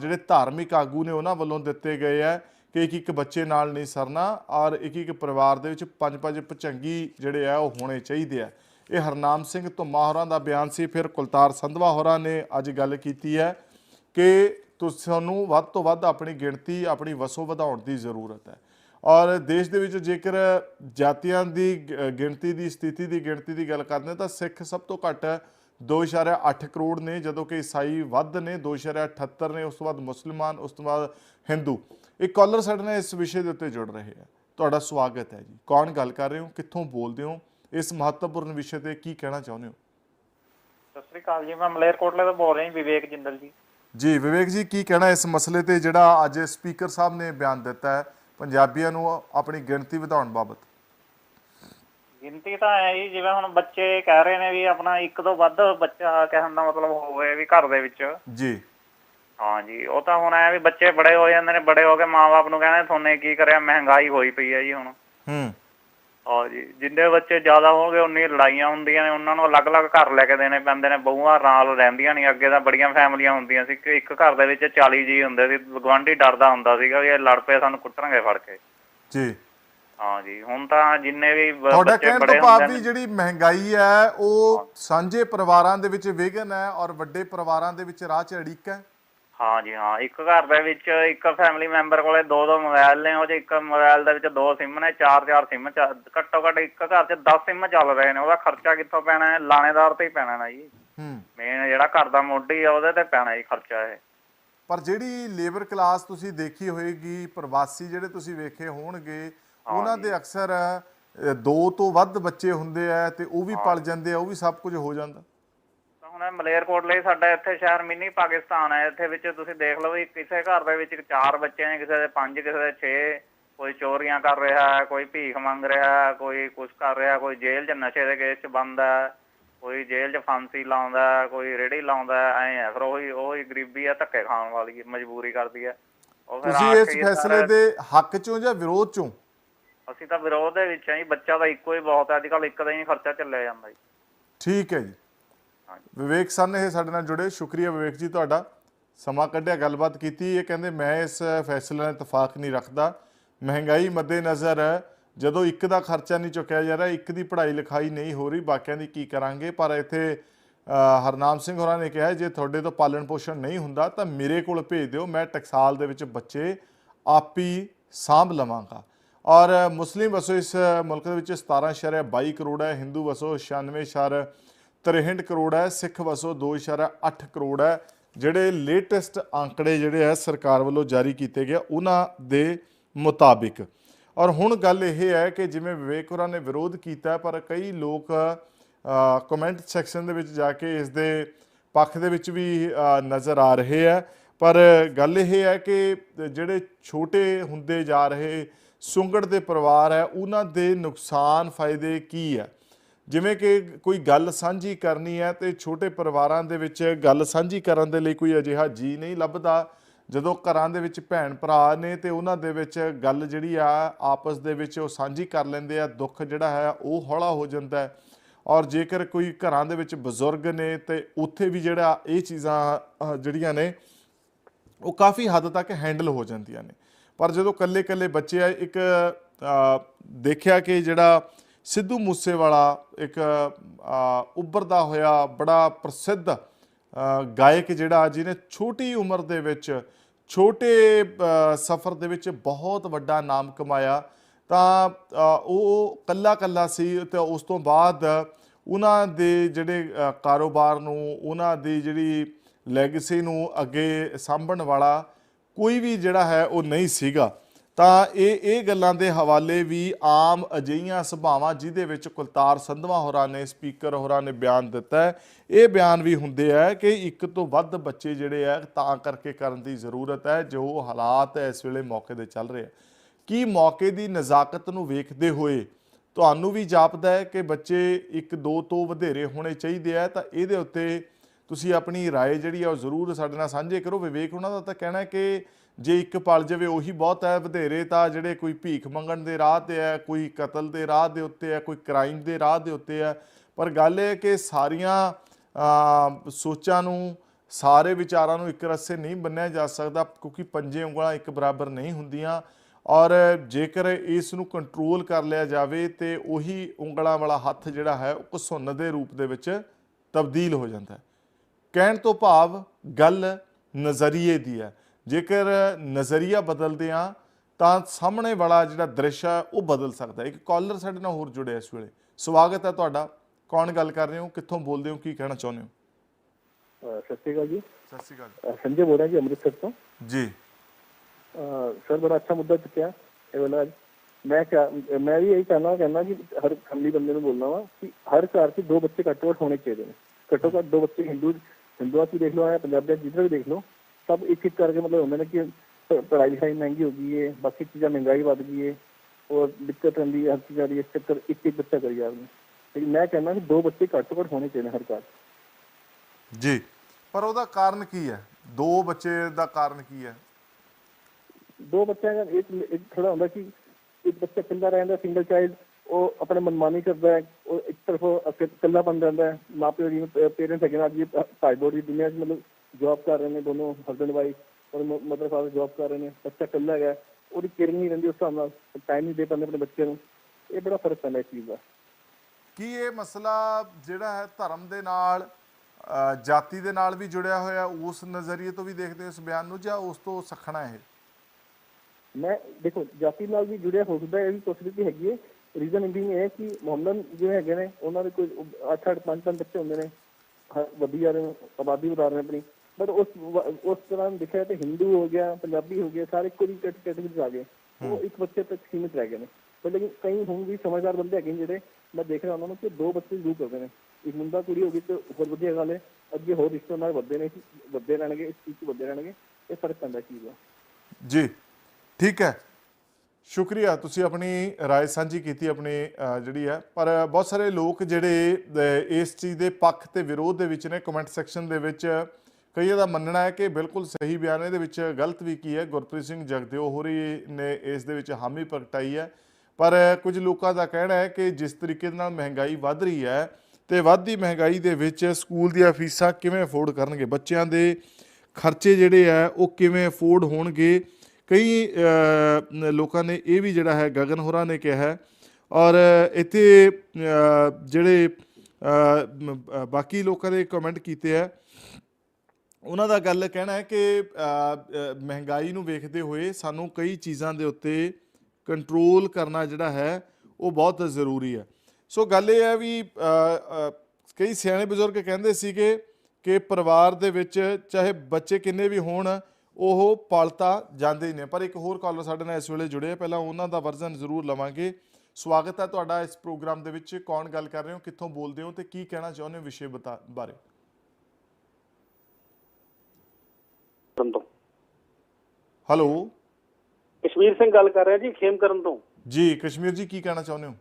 ਜਿਹੜੇ ਧਾਰਮਿਕ ਆਗੂ ਨੇ ਉਹਨਾਂ ਵੱਲੋਂ ਦਿੱਤੇ ਗਏ ਹੈ ਕਿ ਇੱਕ ਇੱਕ ਬੱਚੇ ਨਾਲ ਨਹੀਂ ਸਰਨਾ ਔਰ ਇੱਕ ਇੱਕ ਪਰਿਵਾਰ ਦੇ ਵਿੱਚ ਪੰਜ ਪੰਜ ਭਚੰਗੀ ਜਿਹੜੇ ਆ ਉਹ ਹੋਣੇ ਚਾਹੀਦੇ ਆ ਇਹ ਹਰਨਾਮ ਸਿੰਘ ਧੁੰਮਾ ਹੋਰਾਂ ਦਾ ਬਿਆਨ ਸੀ, ਫਿਰ ਕੁਲਤਾਰ ਸੰਧਵਾ ਹੋਰਾਂ ਨੇ ਅੱਜ ਗੱਲ ਕੀਤੀ ਹੈ ਕਿ ਤੁਹਾਨੂੰ ਵੱਧ ਤੋਂ ਵੱਧ ਆਪਣੀ ਗਿਣਤੀ, ਆਪਣੀ ਵਸੋਂ ਵਧਾਉਣ ਦੀ ਜ਼ਰੂਰਤ ਹੈ। ਔਰ ਦੇਸ਼ ਦੇ ਵਿੱਚ ਜੇਕਰ ਜਾਤੀਆਂ ਦੀ ਗਿਣਤੀ ਦੀ, ਸਥਿਤੀ ਦੀ ਗਿਣਤੀ ਦੀ ਗੱਲ ਕਰਦੇ ਤਾਂ ਸਿੱਖ ਸਭ ਤੋਂ ਘੱਟ 2.8 ਕਰੋੜ ਨੇ ਜਦੋਂ ਕਿ ਈਸਾਈ ਵੱਧ ਨੇ 2.78 ਨੇ ਉਸ ਤੋਂ ਬਾਅਦ ਮੁਸਲਮਾਨ ਉਸ ਤੋਂ ਬਾਅਦ ਹਿੰਦੂ। ਇੱਕ ਕਾਲਰ ਸਾਡੇ ਨਾਲ ਇਸ ਵਿਸ਼ੇ ਦੇ ਉੱਤੇ ਜੁੜ ਰਹੇ ਆ। ਤੁਹਾਡਾ ਸਵਾਗਤ ਹੈ ਜੀ। ਕੌਣ ਗੱਲ ਕਰ ਰਹੇ ਹੋ? ਕਿੱਥੋਂ ਬੋਲਦੇ ਹੋ? ਇਸ ਮਹੱਤਵਪੂਰਨ ਵਿਸ਼ੇ ਤੇ ਕੀ ਕਹਿਣਾ ਚਾਹੁੰਦੇ ਹੋ? ਸਤਿ ਸ੍ਰੀ ਅਕਾਲ ਜੀ। ਮੈਂ ਮਲੇਰਕੋਟਲੇ ਤੋਂ ਬੋਲ ਰਿਹਾ ਜੀ ਵਿਵੇਕ ਜਿੰਦਲ ਜੀ। ਜੀ ਵਿਵੇਕ ਜੀ ਕੀ ਕਹਿਣਾ ਇਸ ਮਸਲੇ ਤੇ ਜਿਹੜਾ ਅੱਜ ਸਪੀਕਰ ਸਾਹਿਬ ਨੇ ਬਿਆਨ ਦਿੱਤਾ ਹੈ? ਪੰਜਾਬੀਆਂ ਨੂੰ ਆਪਣੀ ਗਿਣਤੀ ਵਧਾਉਣ ਬਾਬਤ। ਗਿਣਤੀ ਤਾਂ ਹੈ ਜੀ ਜਿਵੇਂ ਹੁਣ ਬੱਚੇ ਕਹਿ ਰਹੇ ਨੇ ਵੀ ਆਪਣਾ ਇੱਕ ਤੋਂ ਵੱਧ ਬੱਚਾ ਕਹਿਣ ਦਾ ਮਤਲਬ ਹੋਵੇ ਵੀ ਘਰ ਦੇ ਵਿੱਚ। ਜੀ। ਹਾਂ ਜੀ ਉਹ ਤਾਂ ਹੁਣ ਐ ਵੀ ਬੱਚੇ ਬੜੇ ਹੋ ਜਾਂਦੇ ਨੇ ਬੜੇ ਹੋ ਕੇ ਮਾਪੇ ਨੂੰ ਕਹਿੰਦੇ ਤੁਹਾਨੂੰ ਕੀ ਕਰਿਆ ਮਹਿੰਗਾਈ ਹੋਈ ਪਈ ਹੈ ਜੀ ਹੁਣ। ਹੂੰ। ਹਾਂ ਜੀ ਜਿੰਨੇ ਬੱਚੇ ਜ਼ਿਆਦਾ ਹੋਣਗੇ ਉਨੀ ਲੜਾਈਆਂ ਹੁੰਦੀਆਂ ਨੇ ਉਹਨਾਂ ਨੂੰ ਅਲੱਗ-ਅਲੱਗ ਘਰ ਲੈ ਕੇ ਦੇਣੇ ਪੈਂਦੇ ਨੇ ਬਹੂਆਂ ਨਾਲ ਰਹਿੰਦੀਆਂ ਨਹੀਂ ਅੱਗੇ ਤਾਂ ਬੜੀਆਂ ਫੈਮਲੀਆਂ ਹੁੰਦੀਆਂ ਸੀ ਕਿ ਇੱਕ ਘਰ ਦੇ ਵਿੱਚ 40 ਜੀ ਹੁੰਦੇ ਸੀ ਗਵਾਂਢੀ ਡਰਦਾ ਹੁੰਦਾ ਸੀਗਾ ਵੀ ਇਹ ਲੜ ਪਏ ਸਾਨੂੰ ਕੁੱਟਣਗੇ ਫੜ ਕੇ। ਜੀ। ਹਾਂ ਜੀ ਹੁਣ ਤਾਂ ਜਿੰਨੇ ਵੀ ਬ- ਤੁਹਾਡਾ ਬੱਚੇ ਕਹਿਣ ਤੋਂ ਬੜੇ ਭਾਵ ਹੁੰਦੇ ਵੀ ਨੇ। ਜਿਹੜੀ ਮਹਿੰਗਾਈ ਹੈ ਉਹ ਸਾਂਝੇ ਪਰਿਵਾਰਾਂ ਦੇ ਵਿੱਚ ਵਿਘਨ ਹੈ ਔਰ ਵੱਡੇ ਪਰਿਵਾਰਾਂ ਦੇ ਵਿੱਚ ਰਾਹ 'ਚ ਅੜਿੱਕ ਹੈ? ਹਾਂ ਜੀ ਹਾਂ ਇੱਕ ਘਰ ਦੇ ਵਿੱਚ ਇੱਕ ਫੈਮਿਲੀ ਮੈਂਬਰ ਕੋਲੇ ਦੋ ਦੋ ਮੋਬਾਈਲ ਨੇ ਉਹ 'ਚ ਇੱਕ ਮੋਬਾਈਲ ਦੇ ਵਿੱਚ ਦੋ ਸਿਮ ਨੇ ਚਾਰ ਚਾਰ ਸਿਮ ਘੱਟੋ ਘੱਟ ਇੱਕ ਘਰ 'ਚ 10 ਸਿਮ ਚੱਲ ਰਹੇ ਨੇ ਉਹਦਾ ਖਰਚਾ ਕਿੱਥੋਂ ਪੈਣਾ ਹੈ? ਲਾਣੇਦਾਰ ਤੇ ਹੀ ਪੈਣਾ ਨਾ ਜੀ। ਹੂੰ। ਮੇਨ ਜਿਹੜਾ ਘਰ ਦਾ ਮੋਢੀ ਆ ਉਹਦੇ ਤੇ ਪੈਣਾ ਜੀ ਖਰਚਾ ਇਹ। ਪਰ ਜਿਹੜੀ ਲੇਬਰ ਕਲਾਸ ਤੁਸੀਂ ਦੇਖੀ ਹੋਏਗੀ ਪ੍ਰਵਾਸੀ ਜਿਹੜੇ ਤੁਸੀਂ ਵੇਖੇ ਹੋਣਗੇ ਉਹਨਾਂ ਦੇ ਅਕਸਰ ਦੋ ਤੋਂ ਵੱਧ ਬੱਚੇ ਹੁੰਦੇ ਆ ਤੇ ਉਹ ਵੀ ਪਲ ਜਾਂਦੇ ਆ ਉਹ ਵੀ ਸਭ ਕੁਝ ਹੋ ਜਾਂਦਾ। ਤਾਂ ਹੁਣ ਇਹ ਮਲੇਰਕੋਟਲੇ ਸਾਡਾ ਇੱਥੇ ਸ਼ਹਿਰ ਮਿੰਨੀ ਪਾਕਿਸਤਾਨ ਹੈ ਇੱਥੇ ਵਿੱਚ ਤੁਸੀਂ ਦੇਖ ਲਓ ਵੀ ਕਿਸੇ ਘਰ ਦੇ ਵਿੱਚ ਚਾਰ ਬੱਚੇ ਨੇ ਕਿਸੇ ਦੇ ਪੰਜ ਕਿਸੇ ਦੇ 6 ਕੋਈ ਚੋਰੀਆਂ ਕਰ ਰਿਹਾ ਹੈ ਕੋਈ ਭੀਖ ਮੰਗ ਰਿਹਾ ਹੈ ਕੋਈ ਕੁਛ ਕਰ ਰਿਹਾ ਕੋਈ ਜੇਲ੍ਹ 'ਚ ਨਸ਼ੇ ਦੇ ਕੇਸ 'ਚ ਬੰਦ ਹੈ ਕੋਈ ਜੇਲ੍ਹ 'ਚ ਫਾਂਸੀ ਲਾਉਂਦਾ ਕੋਈ ਰੇੜੀ ਲਾਉਂਦਾ ਐ ਹੈ ਫਿਰ ਉਹੀ ਉਹੀ ਗਰੀਬੀ ਆ ਧੱਕੇ ਖਾਣ ਵਾਲੀ ਮਜਬੂਰੀ ਕਰਦੀ ਹੈ ਉਹ ਫਿਰ ਤੁਸੀਂ ਇਸ ਫੈਸਲੇ ਦੇ ਹੱਕ ਚੋਂ ਜਾਂ ਵਿਰੋਧ ਚੋਂ? ਅਸੀਂ ਤਾਂ ਵਿਰੋਧ ਦੇ ਵਿੱਚ ਹਾਂ ਜੀ ਬੱਚਾ ਤਾਂ ਇੱਕੋ ਹੀ ਬਹੁਤ ਹੈ ਅੱਜ ਕੱਲ ਇੱਕ ਦਾ ਹੀ ਖਰਚਾ ਚੱਲਿਆ ਜਾਂਦਾ ਜੀ। ਠੀਕ ਹੈ ਜੀ। ਵਿਵੇਕ ਸਨ ਇਹ ਸਾਡੇ ਨਾਲ ਜੁੜੇ ਸ਼ੁਕਰੀਆ ਵਿਵੇਕ ਜੀ ਤੁਹਾਡਾ। ਸਮਾਂ ਕੱਢਿਆ ਗੱਲਬਾਤ ਕੀਤੀ ਇਹ ਕਹਿੰਦੇ ਮੈਂ ਇਸ ਫੈਸਲੇ ਨਾਲ ਇਤਫਾਕ ਨਹੀਂ ਰੱਖਦਾ। ਮਹਿੰਗਾਈ ਮੱਦੇਨਜ਼ਰ ਜਦੋਂ ਇੱਕ ਦਾ ਖਰਚਾ ਨਹੀਂ ਚੁੱਕਿਆ ਜਾ ਰਿਹਾ ਇੱਕ ਦੀ ਪੜ੍ਹਾਈ ਲਿਖਾਈ ਨਹੀਂ ਹੋ ਰਹੀ ਬਾਕੀਆਂ ਦੀ ਕੀ ਕਰਾਂਗੇ? ਪਰ ਇੱਥੇ ਹਰਨਾਮ ਸਿੰਘ ਹੋਰਾਂ ਨੇ ਕਿਹਾ ਜੇ ਤੁਹਾਡੇ ਤੋਂ ਪਾਲਣ ਪੋਸ਼ਣ ਨਹੀਂ ਹੁੰਦਾ ਤਾਂ ਮੇਰੇ ਕੋਲ ਭੇਜ ਦਿਓ ਮੈਂ ਟਕਸਾਲ ਦੇ ਵਿੱਚ ਬੱਚੇ ਆਪੀ ਸਾਂਭ ਲਵਾਂਗਾ। ਔਰ ਮੁਸਲਿਮ ਵਸੋ ਇਸ ਮੁਲਕ ਦੇ ਵਿੱਚ 17.22 ਕਰੋੜ ਹੈ, ਹਿੰਦੂ ਵਸੋ 96.63 ਕਰੋੜ ਹੈ, ਸਿੱਖ ਵਸੋ 2.8 ਕਰੋੜ ਹੈ। ਜਿਹੜੇ ਲੇਟੈਸਟ ਅੰਕੜੇ ਜਿਹੜੇ ਹੈ, ਸਰਕਾਰ ਵੱਲੋਂ ਜਾਰੀ ਕੀਤੇ ਗਏ ਉਹਨਾਂ ਦੇ ਮੁਤਾਬਿਕ। ਔਰ ਹੁਣ ਗੱਲ ਇਹ ਹੈ ਕਿ ਜਿਵੇਂ ਵਿਵੇਕ ਹੋਰਾਂ ਨੇ ਵਿਰੋਧ ਕੀਤਾ, ਪਰ ਕਈ ਲੋਕ ਕਮੈਂਟ ਸੈਕਸ਼ਨ ਦੇ ਵਿੱਚ ਜਾ ਕੇ ਇਸ ਦੇ ਪੱਖ ਦੇ ਵਿੱਚ ਵੀ ਨਜ਼ਰ ਆ ਰਹੇ ਆ ਪਰ ਗੱਲ ਇਹ ਹੈ ਕਿ ਜਿਹੜੇ ਛੋਟੇ ਹੁੰਦੇ ਜਾ ਰਹੇ ਸੁੰਗੜ ਦੇ ਪਰਿਵਾਰ ਹੈ, ਉਹਨਾਂ ਦੇ ਨੁਕਸਾਨ ਫਾਇਦੇ ਕੀ ਹੈ? ਜਿਵੇਂ ਕਿ ਕੋਈ ਗੱਲ ਸਾਂਝੀ ਕਰਨੀ ਹੈ ਤੇ ਛੋਟੇ ਪਰਿਵਾਰਾਂ ਦੇ ਵਿੱਚ ਗੱਲ ਸਾਂਝੀ ਕਰਨ ਦੇ ਲਈ ਕੋਈ ਅਜਿਹਾ ਜੀ ਨਹੀਂ ਲੱਭਦਾ। ਜਦੋਂ ਘਰਾਂ ਦੇ ਵਿੱਚ ਭੈਣ ਭਰਾ ਨੇ ਤੇ ਉਹਨਾਂ ਦੇ ਵਿੱਚ ਗੱਲ ਜਿਹੜੀ ਆ, ਆਪਸ ਦੇ ਵਿੱਚ ਉਹ ਸਾਂਝੀ ਕਰ ਲੈਂਦੇ ਆ, ਦੁੱਖ ਜਿਹੜਾ ਹੈ ਉਹ ਹੌਲਾ ਹੋ ਜਾਂਦਾ ਹੈ। ਔਰ ਜੇਕਰ ਕੋਈ ਘਰਾਂ ਦੇ ਵਿੱਚ ਬਜ਼ੁਰਗ ਨੇ ਤੇ ਉੱਥੇ ਵੀ ਜਿਹੜਾ ਇਹ ਚੀਜ਼ਾਂ ਜਿਹੜੀਆਂ ਨੇ, ਉਹ ਕਾਫੀ ਹੱਦ ਤੱਕ ਹੈਂਡਲ ਹੋ ਜਾਂਦੀਆਂ ਨੇ। ਪਰ ਜਦੋਂ ਕੱਲੇ ਕੱਲੇ ਬੱਚੇ ਆ ਇੱਕ ਦੇਖਿਆ ਕਿ ਜਿਹੜਾ ਸਿੱਧੂ ਮੂਸੇਵਾਲਾ ਇੱਕ ਅ, ਉੱਭਰਦਾ ਹੋਇਆ ਬੜਾ ਪ੍ਰਸਿੱਧ ਗਾਇਕ ਜਿਹੜਾ ਜਿਹਨੇ ਛੋਟੀ ਉਮਰ ਦੇ ਵਿੱਚ ਛੋਟੇ ਸਫ਼ਰ ਦੇ ਵਿੱਚ ਬਹੁਤ ਵੱਡਾ ਨਾਮ ਕਮਾਇਆ। ਤਾਂ ਉਹ ਕੱਲਾ ਕੱਲਾ ਸੀ ਤੇ ਉਸ ਤੋਂ ਬਾਅਦ ਉਹਨਾਂ ਦੇ ਜਿਹੜੇ ਕਾਰੋਬਾਰ ਨੂੰ ਉਹਨਾਂ ਦੀ ਜਿਹੜੀ ਲੈਗੇਸੀ ਨੂੰ ਅੱਗੇ ਸਾਂਭਣ ਵਾਲਾ ਕੋਈ ਵੀ ਜਿਹੜਾ ਹੈ ਉਹ ਨਹੀਂ ਸੀਗਾ। ਤਾਂ ਇਹ ਇਹ ਗੱਲਾਂ ਦੇ ਹਵਾਲੇ ਵੀ ਆਮ ਅਜਈਆਂ ਸੁਭਾਵਾਂ ਜਿਹਦੇ ਵਿੱਚ ਕੁਲਤਾਰ ਸੰਧਵਾ ਹੋਰਾਂ ਨੇ, ਸਪੀਕਰ ਹੋਰਾਂ ਨੇ ਬਿਆਨ ਦਿੱਤਾ ਇਹ ਬਿਆਨ ਵੀ ਹੁੰਦੇ ਆ ਕਿ ਇੱਕ ਤੋਂ ਵੱਧ ਬੱਚੇ ਜਿਹੜੇ ਆ, ਤਾਂ ਕਰਕੇ ਕਰਨ ਦੀ ਜ਼ਰੂਰਤ ਹੈ, ਜੋ ਹਾਲਾਤ ਇਸ ਵੇਲੇ ਮੌਕੇ ਦੇ ਚੱਲ ਰਹੇ ਆ। ਕੀ ਮੌਕੇ ਦੀ ਨਜ਼ਾਕਤ ਨੂੰ ਵੇਖਦੇ ਹੋਏ ਤੁਹਾਨੂੰ ਵੀ ਜਾਪਦਾ ਹੈ ਕਿ ਬੱਚੇ ਇੱਕ ਦੋ ਤੋਂ ਵਧੇਰੇ ਹੋਣੇ ਚਾਹੀਦੇ ਆ? ਤਾਂ ਇਹਦੇ ਉੱਤੇ ਤੁਸੀਂ ਆਪਣੀ رائے ਜਿਹੜੀ ਆ ਉਹ ਜ਼ਰੂਰ ਸਾਡੇ ਨਾਲ ਸਾਂਝੇ ਕਰੋ ਵਿਵੇਕ ਉਹਨਾਂ ਦਾ ਤਾਂ ਕਹਿਣਾ ਹੈ ਕਿ ਜੇ ਇੱਕ ਪਲ ਜਾਵੇ ਉਹੀ ਬਹੁਤ ਹੈ ਵਧੇਰੇ ਤਾਂ ਜਿਹੜੇ ਕੋਈ ਭੀਖ ਮੰਗਣ ਦੇ ਰਾਹ ਤੇ ਹੈ ਕੋਈ ਕਤਲ ਦੇ ਰਾਹ ਦੇ ਉੱਤੇ ਹੈ ਕੋਈ ਕ੍ਰਾਈਮ ਦੇ ਰਾਹ ਦੇ ਉੱਤੇ ਹੈ ਪਰ ਗੱਲ ਇਹ ਹੈ ਕਿ ਸਾਰੀਆਂ ਅ, ਸੋਚਾਂ ਨੂੰ ਸਾਰੇ ਵਿਚਾਰਾਂ ਨੂੰ ਇੱਕ ਰਸੇ ਨਹੀਂ ਬੰਨਿਆ ਜਾ ਸਕਦਾ ਕਿਉਂਕਿ ਪੰਜੇ ਉਂਗਲਾਂ ਇੱਕ ਬਰਾਬਰ ਨਹੀਂ ਹੁੰਦੀਆਂ ਔਰ ਜੇਕਰ ਇਸ ਨੂੰ ਕੰਟਰੋਲ ਕਰ ਲਿਆ ਜਾਵੇ ਤੇ ਉਹੀ ਉਂਗਲਾਂ ਵਾਲਾ ਹੱਥ ਜਿਹੜਾ ਹੈ ਉਹ ਘਸੁੰਨ ਦੇ ਰੂਪ ਦੇ ਵਿੱਚ ਤਬਦੀਲ ਹੋ ਜਾਂਦਾ ਹੈ ਕਹਿਣ ਤੋਂ ਭਾਵ ਗੱਲ ਨਜ਼ਰੀਏ ਦੀ ਹੈ। ਜੇਕਰ ਨਜ਼ਰੀਆ ਬਦਲਦੇ ਆ ਤਾਂ ਸਾਹਮਣੇ ਵਾਲਾ ਜਿਹੜਾ ਦ੍ਰਿਸ਼ ਹੈ ਉਹ ਬਦਲ ਸਕਦਾ ਇੱਕ ਕਾਲਰ ਸਾਡੇ ਨਾਲ ਹੋਰ ਜੁੜਿਆ ਇਸ ਵੇਲੇ। ਸਵਾਗਤ ਹੈ ਤੁਹਾਡਾ। ਕੌਣ ਗੱਲ ਕਰ ਰਹੇ ਹੋ? ਕਿੱਥੋਂ ਬੋਲਦੇ ਹੋ? ਕੀ ਕਹਿਣਾ ਚਾਹੁੰਦੇ ਹੋ? ਸਤਿ ਸ਼੍ਰੀ ਅਕਾਲ ਜੀ। ਸਤਿ ਸ਼੍ਰੀ ਅਕਾਲ। ਸੰਜੇ ਬੋਲ ਰਿਹਾ ਜੀ ਅੰਮ੍ਰਿਤਸਰ ਤੋਂ। ਜੀ। ਸਰ ਬੜਾ ਅੱਛਾ ਮੁੱਦਾ ਚੁੱਕਿਆ। ਇਹ ਵਾਲਾ ਮੈਂ ਮੈਂ ਵੀ ਇਹੀ ਕਹਿਣਾ ਕਹਿੰਦਾ ਕਿ ਹਰ ਫੈਮਿਲੀ ਬੰਦੇ ਨੂੰ ਬੋਲਣਾ ਵਾ ਕਿ ਹਰ ਘਰ 'ਚ ਦੋ ਬੱਚੇ ਘੱਟੋ ਘੱਟ ਹੋਣੇ ਚਾਹੀਦੇ ਨੇ। ਘੱਟੋ ਘੱਟ ਦੋ ਬੱਚੇ ਹਿੰਦੂ ਹਿੰਦੂਆਂ 'ਚ ਦੇਖ ਲਓ ਜਾਂ ਪੰਜਾਬੀਆਂ 'ਚ ਜਿੱਧਰ ਵੀ ਦੇਖ ਲਓ ਸਭ ਇੱਕ ਇੱਕ ਕਰਕੇ ਮਤਲਬ ਹੁੰਦੇ ਨੇ ਕਿ ਪੜ੍ਹਾਈ ਲਿਖਾਈ ਮਹਿੰਗੀ ਹੋ ਗਈ ਹੈ ਬਾਕੀ ਚੀਜ਼ਾਂ ਮਹਿੰਗਾਈ ਵੱਧ ਗਈ ਹੈ ਔਰ ਦਿੱਕਤ ਆਉਂਦੀ ਹੈ ਹਰ ਚੀਜ਼ਾਂ ਚੱਕਰ ਇੱਕ ਇੱਕ ਬੱਚਾ ਕਰੀ ਜਾ ਰਹੇ। ਲੇਕਿਨ ਮੈਂ ਕਹਿੰਦਾ ਕਿ ਦੋ ਬੱਚੇ ਘੱਟੋ ਘੱਟ ਹੋਣੇ ਚਾਹੀਦੇ ਹਰ ਘਰ। ਜੀ ਪਰ ਉਹਦਾ ਕਾਰਨ ਕੀ ਹੈ? ਦੋ ਬੱਚੇ ਦਾ ਕਾਰਨ ਕੀ ਹੈ? ਦੋ ਬੱਚਿਆਂ ਦਾ ਇੱਕ ਇੱਕ ਥੋੜਾ ਹੁੰਦਾ ਕਿ ਇੱਕ ਬੱਚਾ ਇਕੱਲਾ ਰਹਿੰਦਾ ਸਿੰਗਲ ਚਾਈਲਡ ਉਹ ਆਪਣੇ ਮਨਮਾਨੀ ਕਰਦਾ ਹੈ ਉਹ ਇੱਕ ਤਰਫ ਅਕੇ- ਇਕੱਲਾਪਨ ਰਹਿੰਦਾ ਹੈ ਮਾਪਿਓ ਜੀ ਪੇਰੈਂਟਸ ਹੈਗੇ ਨੇ ਅੱਜ ਭਾਈ ਬੋਰ ਦੀ ਦੁਨੀਆ 'ਚ ਮਤਲਬ ਜੌਬ ਕਰ ਰਹੇ ਨੇ ਦੋਨੋਂ ਹਸਬੰਡ ਵਾਈਫ ਔਰ ਮਦਰ ਫਾਦਰ ਜੌਬ ਕਰ ਰਹੇ ਨੇ ਬੱਚਾ ਇਕੱਲਾ ਹੈਗਾ ਉਹਦੀ ਕੇਅਰਿੰਗ ਨਹੀਂ ਰਹਿੰਦੀ ਉਸ ਹਿਸਾਬ ਨਾਲ ਟਾਈਮ ਨਹੀਂ ਦੇ ਪਾਉਂਦੇ ਆਪਣੇ ਬੱਚੇ ਨੂੰ ਇਹ ਬੜਾ ਫ਼ਰਕ ਪੈਂਦਾ ਇਸ ਚੀਜ਼ ਦਾ। ਕੀ ਇਹ ਮਸਲਾ ਜਿਹੜਾ ਹੈ ਧਰਮ ਦੇ ਨਾਲ ਜਾਤੀ ਦੇ ਨਾਲ ਵੀ ਜੁੜਿਆ ਹੋਇਆ ਉਸ ਨਜ਼ਰੀਏ ਤੋਂ ਵੀ ਦੇਖਦੇ ਹੋ ਇਸ ਬਿਆਨ ਨੂੰ ਜਾਂ ਉਸ ਤੋਂ ਸਖਣਾ ਇਹ? ਮੈਂ ਦੇਖੋ ਜਾਤੀ ਨਾਲ ਵੀ ਜੁੜਿਆ ਹੋ ਸਕਦਾ ਹੈ, ਇਹ ਵੀ ਪੋਸਿਬਿਲਿਟੀ ਹੈਗੀ ਹੈ ਰੀਜ਼ਨ ਇੰਡਿੰਗ ਇਹ ਹੈ ਕਿ ਮੁਹੰਮਦਨ ਜਿਵੇਂ ਹੈਗੇ ਨੇ ਉਹਨਾਂ ਦੇ ਕੋਈ 8-8 5-5 ਬੱਚੇ ਹੁੰਦੇ ਨੇ ਵਧੀ ਜਾ ਰਹੇ ਨੇ ਆਬਾਦੀ ਵਧਾ ਰਹੇ ਨੇ ਆਪਣੀ। ਬਟ ਉਸ ਉਸ ਤਰ੍ਹਾਂ ਦੇਖਿਆ ਤੇ ਹਿੰਦੂ ਹੋ ਗਿਆ ਪੰਜਾਬੀ ਹੋ ਗਿਆ ਸਾਰੇ ਇੱਕੋ ਜਿਹੀ ਕੈਟੇਗਰੀ ਚ ਆ ਗਏ। ਉਹ ਇੱਕ ਬੱਚੇ ਤੱਕ ਸੀਮਿਤ ਰਹਿ ਗਏ ਨੇ। ਪਰ ਲੇਕਿਨ ਕਈ ਹੁਣ ਵੀ ਸਮਝਦਾਰ ਬੰਦੇ ਹੈਗੇ ਜਿਹੜੇ ਮੈਂ ਦੇਖ ਰਿਹਾ ਉਹਨਾਂ ਨੂੰ ਕਿ ਦੋ ਬੱਚੇ ਜ਼ਰੂਰ ਕਰਦੇ ਨੇ। ਇੱਕ ਮੁੰਡਾ ਕੁੜੀ ਹੋ ਗਈ ਤੇ ਹੋਰ ਵਧੀਆ ਗੱਲ ਹੈ ਅੱਗੇ ਹੋਰ ਰਿਸ਼ਤੇ ਨਾਲ ਵੱਧਦੇ ਨੇ ਵੱਧਦੇ ਰਹਿਣਗੇ ਇਸ ਚੀਜ਼ ਵੱਧਦੇ ਰਹਿਣਗੇ ਇਹ ਫ਼ਰਕ ਪੈਂਦਾ ਚੀਜ਼ ਦਾ। ਜੀ ਠੀਕ ਹੈ। ਸ਼ੁਕਰੀਆ ਤੁਸੀਂ ਆਪਣੀ رائے ਸਾਂਝੀ ਕੀਤੀ ਆਪਣੀ ਅ, ਜਿਹੜੀ ਹੈ ਪਰ ਬਹੁਤ ਸਾਰੇ ਲੋਕ ਜਿਹੜੇ ਅ, ਇਸ ਚੀਜ਼ ਦੇ ਪੱਖ ਤੇ ਵਿਰੋਧ ਦੇ ਵਿੱਚ ਨੇ ਕਮੈਂਟ ਸੈਕਸ਼ਨ ਦੇ ਵਿੱਚ ਕਈਆਂ ਦਾ ਮੰਨਣਾ ਹੈ ਕਿ ਬਿਲਕੁਲ ਸਹੀ ਬਿਆਨ ਹੈ ਇਹਦੇ ਵਿੱਚ ਗਲਤ ਵੀ ਕੀ ਹੈ ਗੁਰਪ੍ਰੀਤ ਸਿੰਘ ਜਗਦਿਓ ਹੋਰੀ ਨੇ ਇਸ ਦੇ ਵਿੱਚ ਹਾਮੀ ਪ੍ਰਗਟਾਈ ਹੈ ਪਰ ਕੁਝ ਲੋਕਾਂ ਦਾ ਕਹਿਣਾ ਹੈ ਕਿ ਜਿਸ ਤਰੀਕੇ ਦੇ ਨਾਲ ਮਹਿੰਗਾਈ ਵੱਧ ਰਹੀ ਹੈ ਤੇ ਵੱਧਦੀ ਮਹਿੰਗਾਈ ਦੇ ਵਿੱਚ ਸਕੂਲ ਦੀਆਂ ਫੀਸਾਂ ਕਿਵੇਂ ਅਫੋਰਡ ਕਰਨਗੇ ਬੱਚਿਆਂ ਦੇ ਖਰਚੇ ਜਿਹੜੇ ਆ ਉਹ ਕਿਵੇਂ ਅਫੋਰਡ ਹੋਣਗੇ ਕਈ ਲੋਕਾਂ ਨੇ ਇਹ ਵੀ ਜਿਹੜਾ ਹੈ, ਗਗਨ ਹੋਰਾਂ ਨੇ ਕਿਹਾ ਹੈ, ਔਰ ਇੱਥੇ ਜਿਹੜੇ ਬਾਕੀ ਲੋਕਾਂ ਦੇ ਕਮੈਂਟ ਕੀਤੇ ਆ ਉਹਨਾਂ ਦਾ ਗੱਲ ਕਹਿਣਾ ਹੈ ਕਿ ਮਹਿੰਗਾਈ ਨੂੰ ਵੇਖਦੇ ਹੋਏ ਸਾਨੂੰ ਕਈ ਚੀਜ਼ਾਂ ਦੇ ਉੱਤੇ ਕੰਟਰੋਲ ਕਰਨਾ ਜਿਹੜਾ ਹੈ, ਉਹ ਬਹੁਤ ਜ਼ਰੂਰੀ ਹੈ। ਸੋ ਗੱਲ ਇਹ ਹੈ ਵੀ ਕਈ ਸਿਆਣੇ ਬਜ਼ੁਰਗ ਕਹਿੰਦੇ ਸੀਗੇ ਕਿ ਪਰਿਵਾਰ ਦੇ ਵਿੱਚ ਚਾਹੇ ਬੱਚੇ ਕਿੰਨੇ ਵੀ ਹੋਣ ਉਹ ਪਾਲਤਾ ਜਾਂਦੇ ਨੇ। ਪਰ ਇੱਕ ਹੋਰ ਕਾਲਰ ਸਾਡੇ ਨਾਲ ਇਸ ਵੇਲੇ ਜੁੜੇ ਪਹਿਲਾਂ ਉਹਨਾਂ ਦਾ ਵਰਜ਼ਨ ਜ਼ਰੂਰ ਲਵਾਂਗੇ। ਸਵਾਗਤ ਹੈ ਤੁਹਾਡਾ ਇਸ ਪ੍ਰੋਗਰਾਮ ਦੇ ਵਿੱਚ। ਕੌਣ ਗੱਲ ਕਰ ਰਹੇ ਹੋ? ਕਿੱਥੋਂ ਬੋਲਦੇ ਹੋ ਤੇ ਕੀ ਕਹਿਣਾ ਚਾਹੁੰਦੇ ਹੋ ਵਿਸ਼ੇ ਬਾਰੇ? ਹੈਲੋ ਕਸ਼ਮੀਰ ਸਿੰਘ ਗੱਲ ਕਰ ਰਿਹਾ ਜੀ ਖੇਮ ਕਰਨ ਤੋਂ। ਜੀ ਕਸ਼ਮੀਰ ਜੀ ਕੀ ਕਹਿਣਾ ਚਾਹੁੰਦੇ ਹੋ?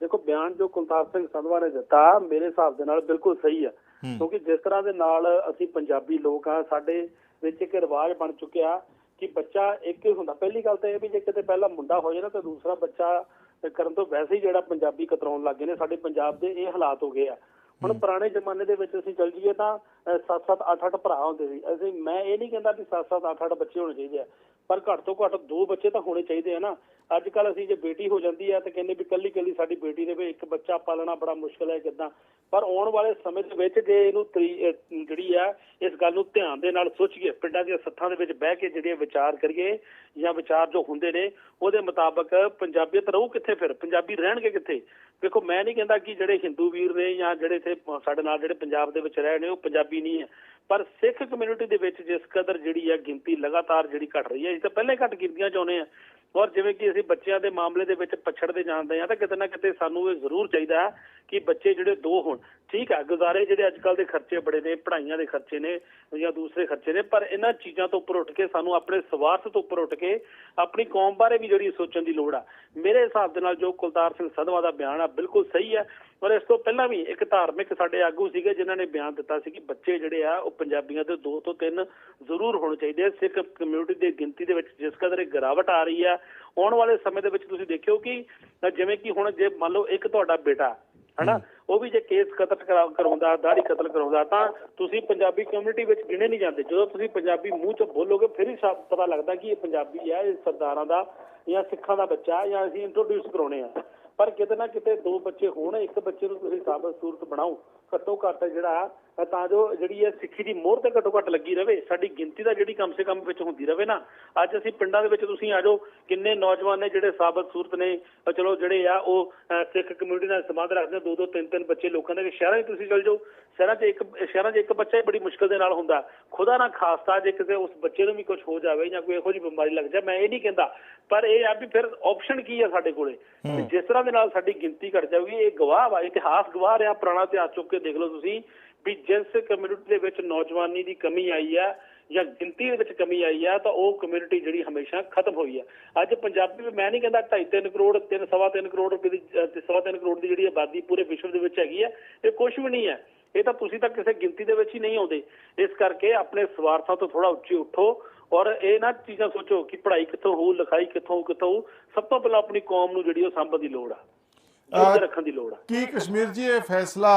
ਦੇਖੋ ਬਿਆਨ ਜੋ ਕੁਲਤਾਰ ਸਿੰਘ ਸੰਧਵਾ ਨੇ ਦਿੱਤਾ ਮੇਰੇ ਹਿਸਾਬ ਦੇ ਨਾਲ ਬਿਲਕੁਲ ਸਹੀ ਆ। ਹੂੰ। ਕਿਉਂਕਿ ਜਿਸ ਤਰ੍ਹਾਂ ਦੇ ਨਾਲ ਅਸੀਂ ਪੰਜਾਬੀ ਲੋਕ ਆ ਸਾਡੇ ਵਿੱਚ ਇੱਕ ਰਿਵਾਜ ਬਣ ਚੁੱਕਿਆ ਕਿ ਬੱਚਾ ਇੱਕ ਹੀ ਹੁੰਦਾ। ਪਹਿਲੀ ਗੱਲ ਤਾਂ ਇਹ ਵੀ ਜੇ ਕਿਤੇ ਪਹਿਲਾ ਮੁੰਡਾ ਹੋ ਜਾਏ ਨਾ ਤਾਂ ਦੂਸਰਾ ਬੱਚਾ ਕਰਨ ਤੋਂ ਵੈਸੇ ਹੀ ਜਿਹੜਾ ਪੰਜਾਬੀ ਕਤਰਾਉਣ ਲੱਗ ਨੇ ਸਾਡੇ ਪੰਜਾਬ ਦੇ ਇਹ ਹਾਲਾਤ ਹੋ ਗਏ ਆ। ਹੁਣ ਪੁਰਾਣੇ ਜ਼ਮਾਨੇ ਦੇ ਵਿੱਚ ਅਸੀਂ ਚੱਲ ਜਾਈਏ ਤਾਂ 7-7 8-8 ਭਰਾ ਹੁੰਦੇ ਸੀ। ਅਸੀਂ ਮੈਂ ਇਹ ਨਹੀਂ ਕਹਿੰਦਾ ਵੀ 7-7 8-8 ਬੱਚੇ ਹੋਣੇ ਚਾਹੀਦੇ ਆ। ਪਰ ਘੱਟ ਤੋਂ ਘੱਟ ਦੋ ਬੱਚੇ ਤਾਂ ਹੋਣੇ ਚਾਹੀਦੇ ਆ ਨਾ। ਅੱਜ ਕੱਲ ਅਸੀਂ ਜੇ ਬੇਟੀ ਹੋ ਜਾਂਦੀ ਹੈ ਤਾਂ ਕਹਿੰਦੇ ਵੀ ਕੱਲੀ ਕੱਲੀ ਸਾਡੀ ਬੇਟੀ ਦੇ ਵੀ ਇੱਕ ਬੱਚਾ ਪਾਲਣਾ ਬੜਾ ਮੁਸ਼ਕਲ ਹੈ ਕਿਦਾਂ। ਪਰ ਆਉਣ ਵਾਲੇ ਸਮੇਂ ਦੇ ਵਿੱਚ ਜੇ ਇਹਨੂੰ ਤਰੀ- ਜਿਹੜੀ ਆ, ਇਸ ਗੱਲ ਨੂੰ ਧਿਆਨ ਦੇ ਨਾਲ ਸੋਚੀਏ, ਪਿੰਡਾਂ ਦੀਆਂ ਸੱਥਾਂ ਦੇ ਵਿੱਚ ਬਹਿ ਕੇ ਜਿਹੜੇ ਵਿਚਾਰ ਕਰੀਏ ਜਾਂ ਵਿਚਾਰ ਜੋ ਹੁੰਦੇ ਨੇ, ਉਹਦੇ ਮੁਤਾਬਕ ਪੰਜਾਬੀਅਤ ਰਹੂ ਕਿੱਥੇ ਫਿਰ? ਪੰਜਾਬੀ ਰਹਿਣਗੇ ਕਿੱਥੇ? ਦੇਖੋ, ਮੈਂ ਨਹੀਂ ਕਹਿੰਦਾ ਕਿ ਜਿਹੜੇ ਹਿੰਦੂ ਵੀਰ ਨੇ ਜਾਂ ਜਿਹੜੇ ਇੱਥੇ ਸਾਡੇ ਨਾਲ ਜਿਹੜੇ ਪੰਜਾਬ ਦੇ ਵਿੱਚ ਰਹੇ ਨੇ, ਉਹ ਪੰਜਾਬੀ ਨਹੀਂ ਹੈ। ਪਰ ਸਿੱਖ ਕਮਿਊਨਿਟੀ ਦੇ ਵਿੱਚ ਜਿਸ ਕਦਰ ਜਿਹੜੀ ਹੈ ਗਿਣਤੀ ਲਗਾਤਾਰ ਜਿਹੜੀ ਘਟ ਰਹੀ ਹੈ, ਅਸੀਂ ਤਾਂ ਪਹਿਲਾਂ ਹੀ ਘਟ ਗਿਣਤੀਆਂ ਚਾਹੁੰਦੇ ਆ ਔਰ ਜਿਵੇਂ ਕਿ ਅਸੀਂ ਬੱਚਿਆਂ ਦੇ ਮਾਮਲੇ ਦੇ ਵਿੱਚ ਪਛੜਦੇ ਜਾਂਦੇ ਆ ਤਾਂ ਕਿਤੇ ਨਾ ਕਿਤੇ ਸਾਨੂੰ ਇਹ ਜ਼ਰੂਰ ਚਾਹੀਦਾ ਹੈ ਕਿ ਬੱਚੇ ਜਿਹੜੇ ਦੋ ਹੋਣ। ਠੀਕ ਹੈ, ਗੁਜ਼ਾਰੇ ਜਿਹੜੇ ਅੱਜ ਕੱਲ ਦੇ ਖਰਚੇ ਬੜੇ ਨੇ, ਪੜ੍ਹਾਈਆਂ ਦੇ ਖਰਚੇ ਨੇ ਜਾਂ ਦੂਸਰੇ ਖਰਚੇ ਨੇ, ਪਰ ਇਹਨਾਂ ਚੀਜ਼ਾਂ ਤੋਂ ਉੱਪਰ ਉੱਠ ਕੇ ਸਾਨੂੰ ਆਪਣੇ ਸਵਾਰਥ ਤੋਂ ਉੱਪਰ ਉੱਠ ਕੇ ਆਪਣੀ ਕੌਮ ਬਾਰੇ ਵੀ ਜਿਹੜੀ ਸੋਚਣ ਦੀ ਲੋੜ ਆ। ਮੇਰੇ ਹਿਸਾਬ ਦੇ ਨਾਲ ਜੋ ਕੁਲਤਾਰ ਸਿੰਘ ਸੰਧਵਾ ਦਾ ਬਿਆਨ ਆ, ਬਿਲਕੁਲ ਸਹੀ ਹੈ। ਔਰ ਇਸ ਤੋਂ ਪਹਿਲਾਂ ਵੀ ਇੱਕ ਧਾਰਮਿਕ ਸਾਡੇ ਆਗੂ ਸੀਗੇ, ਜਿਨ੍ਹਾਂ ਨੇ ਬਿਆਨ ਦਿੱਤਾ ਸੀ ਕਿ ਬੱਚੇ ਜਿਹੜੇ ਆ, ਉਹ ਪੰਜਾਬੀਆਂ ਦੇ ਦੋ ਤੋਂ ਤਿੰਨ ਜ਼ਰੂਰ ਹੋਣੇ ਚਾਹੀਦੇ ਆ। ਸਿੱਖ ਕਮਿਊਨਿਟੀ ਦੀ ਗਿਣਤੀ ਦੇ ਵਿੱਚ ਜਿਸ ਕਦਰ ਇਹ ਗਿਰਾਵਟ ਆ ਰਹੀ ਆ ਆਉਣ ਵਾਲੇ ਸਮੇਂ ਦੇ ਵਿੱਚ ਤੁਸੀਂ ਦੇਖਿਓ ਕਿ ਜਿਵੇਂ ਕਿ ਹੁਣ ਜੇ ਮੰਨ ਲਓ ਇੱਕ ਤੁਹਾਡਾ ਬੇਟਾ, ਹਨਾ, ਉਹ ਵੀ ਜੇ ਕੇਸ ਕਤਲ ਕਰਾ- ਕਰਾਉਂਦਾ, ਦਾੜੀ ਕਤਲ ਕਰਾਉਂਦਾ, ਤਾਂ ਤੁਸੀਂ ਪੰਜਾਬੀ ਕਮਿਊਨਿਟੀ ਵਿੱਚ ਗਿਣੇ ਨਹੀਂ ਜਾਂਦੇ। ਜਦੋਂ ਤੁਸੀਂ ਪੰਜਾਬੀ ਮੂੰਹ ਚ ਬੋਲੋਗੇ, ਫਿਰ ਹੀ ਪਤਾ ਲੱਗਦਾ ਕਿ ਇਹ ਪੰਜਾਬੀ ਹੈ ਇਹ ਸਰਦਾਰਾਂ ਦਾ ਜਾਂ ਸਿੱਖਾਂ ਦਾ ਬੱਚਾ ਜਾਂ ਅਸੀਂ ਇੰਟਰੋਡਿਊਸ ਕਰਾਉਣੇ ਆ। ਪਰ ਕਿਤੇ ਨਾ ਕਿਤੇ ਦੋ ਬੱਚੇ ਹੋਣ ਇੱਕ ਬੱਚੇ ਨੂੰ ਤੁਸੀਂ ਸਾਬਤ ਸੂਰਤ ਬਣਾਓ ਘੱਟੋ ਘੱਟ ਜਿਹੜਾ ਤਾਂ ਜੋ ਜਿਹੜੀ ਹੈ ਸਿੱਖੀ ਦੀ ਮੋਹਰ ਤੇ ਘੱਟੋ ਘੱਟ ਲੱਗੀ ਰਵੇ ਸਾਡੀ ਗਿਣਤੀ ਦਾ ਜਿਹੜੀ ਕਮ ਸੇ ਕਮ ਵਿੱਚ ਹੁੰਦੀ ਰਵੇ ਨਾ। ਅੱਜ ਅਸੀਂ ਪਿੰਡਾਂ ਦੇ ਵਿੱਚ ਤੁਸੀਂ ਆ ਜਾਓ ਕਿੰਨੇ ਨੌਜਵਾਨ ਨੇ ਜਿਹੜੇ ਸਾਬਤ ਸੂਰਤ ਨੇ ਚਲੋ ਜਿਹੜੇ ਆ ਉਹ ਸਿੱਖ ਕਮਿਊਨਿਟੀ ਨਾਲ ਸੰਬੰਧ ਰੱਖਦੇ ਆ, ਦੋ ਦੋ ਤਿੰਨ ਤਿੰਨ ਬੱਚੇ ਲੋਕਾਂ ਦੇ ਸ਼ਹਿਰਾਂ 'ਚ ਤੁਸੀਂ ਚਲ ਜਾਓ ਸ਼ਹਿਰਾਂ 'ਚ ਇੱਕ ਸ਼ਹਿਰਾਂ 'ਚ ਇੱਕ ਬੱਚਾ ਹੀ ਬੜੀ ਮੁਸ਼ਕਲ ਦੇ ਨਾਲ ਹੁੰਦਾ। ਖੁਦਾ ਨਾ ਖਾਸਤਾ ਜੇ ਕਿਤੇ ਉਸ ਬੱਚੇ ਨੂੰ ਵੀ ਕੁਝ ਹੋ ਜਾਵੇ ਜਾਂ ਕੋਈ ਇਹੋ ਜਿਹੀ ਬਿਮਾਰੀ ਲੱਗ ਜਾਏ ਮੈਂ ਇਹ ਨਹੀਂ ਕਹਿੰਦਾ। ਪਰ ਇਹ ਆ ਵੀ ਫਿਰ ਆਪਸ਼ਨ ਕੀ ਆ ਸਾਡੇ ਕੋਲੇ? ਜਿਸ ਤਰ੍ਹਾਂ ਦੇ ਨਾਲ ਸਾਡੀ ਗਿਣਤੀ ਘਟ ਜਾਊਗੀ ਇਹ ਗਵਾਹ ਵਾ ਇਤਿਹਾਸ ਗਵਾਹ ਰਿਹਾ ਪੁਰਾਣਾ ਇਤਿਹਾਸ ਚੁੱਕ ਕੇ ਦੇਖ ਲਓ ਤੁਸੀਂ ਵੀ ਜਿਸ ਕਮਿਊਨਿਟੀ ਦੇ ਵਿੱਚ ਨੌਜਵਾਨੀ ਦੀ ਕਮੀ ਆਈ ਆ ਜਾਂ ਗਿਣਤੀ ਦੇ ਵਿੱਚ ਕਮੀ ਆਈ ਆ ਤਾਂ ਉਹ ਕਮਿਊਨਿਟੀ ਜਿਹੜੀ ਹਮੇਸ਼ਾ ਖਤਮ ਹੋਈ ਆ। ਅੱਜ ਪੰਜਾਬੀ ਵੀ ਮੈਂ ਨਹੀਂ ਕਹਿੰਦਾ 2.5 3 ਕਰੋੜ 3 ਸਵਾ 3 ਕਰੋੜ ਰੁਪਏ ਦੀ ਅਹ, ਤੇ ਸਵਾ 3 ਕਰੋੜ ਦੀ ਜਿਹੜੀ ਆਬਾਦੀ ਪੂਰੇ ਵਿਸ਼ਵ ਦੇ ਵਿੱਚ ਹੈਗੀ ਆ ਇਹ ਕੁਝ ਵੀ ਨਹੀਂ ਹੈ ਇਹ ਤਾਂ ਤੁਸੀਂ ਤਾਂ ਕਿਸੇ ਗਿਣਤੀ ਦੇ ਵਿੱਚ ਹੀ ਨਹੀਂ ਆਉਂਦੇ। ਇਸ ਕਰਕੇ ਆਪਣੇ ਸਵਾਰਥਾਂ ਤੋਂ ਥੋੜਾ ਉੱਚੇ ਉੱਠੋ ਔਰ ਇਹ ਨਾ ਚੀਜ਼ਾਂ ਸੋਚੋ ਕਿ ਪੜ੍ਹਾਈ ਕਿੱਥੋਂ ਹੋਊ ਲਿਖਾਈ ਕਿੱਥੋਂ ਕਿੱਥੋਂ। ਸਭ ਤੋਂ ਪਹਿਲਾਂ ਆਪਣੀ ਕੌਮ ਨੂੰ ਜਿਹੜੀ ਉਹ ਸਾਂਭਣ ਦੀ ਲੋੜ ਆ। ਰੱਖਣ ਦੀ ਲੋੜ ਆ। ਕੀ ਕਸ਼ਮੀਰ ਜੀ ਇਹ ਫੈਸਲਾ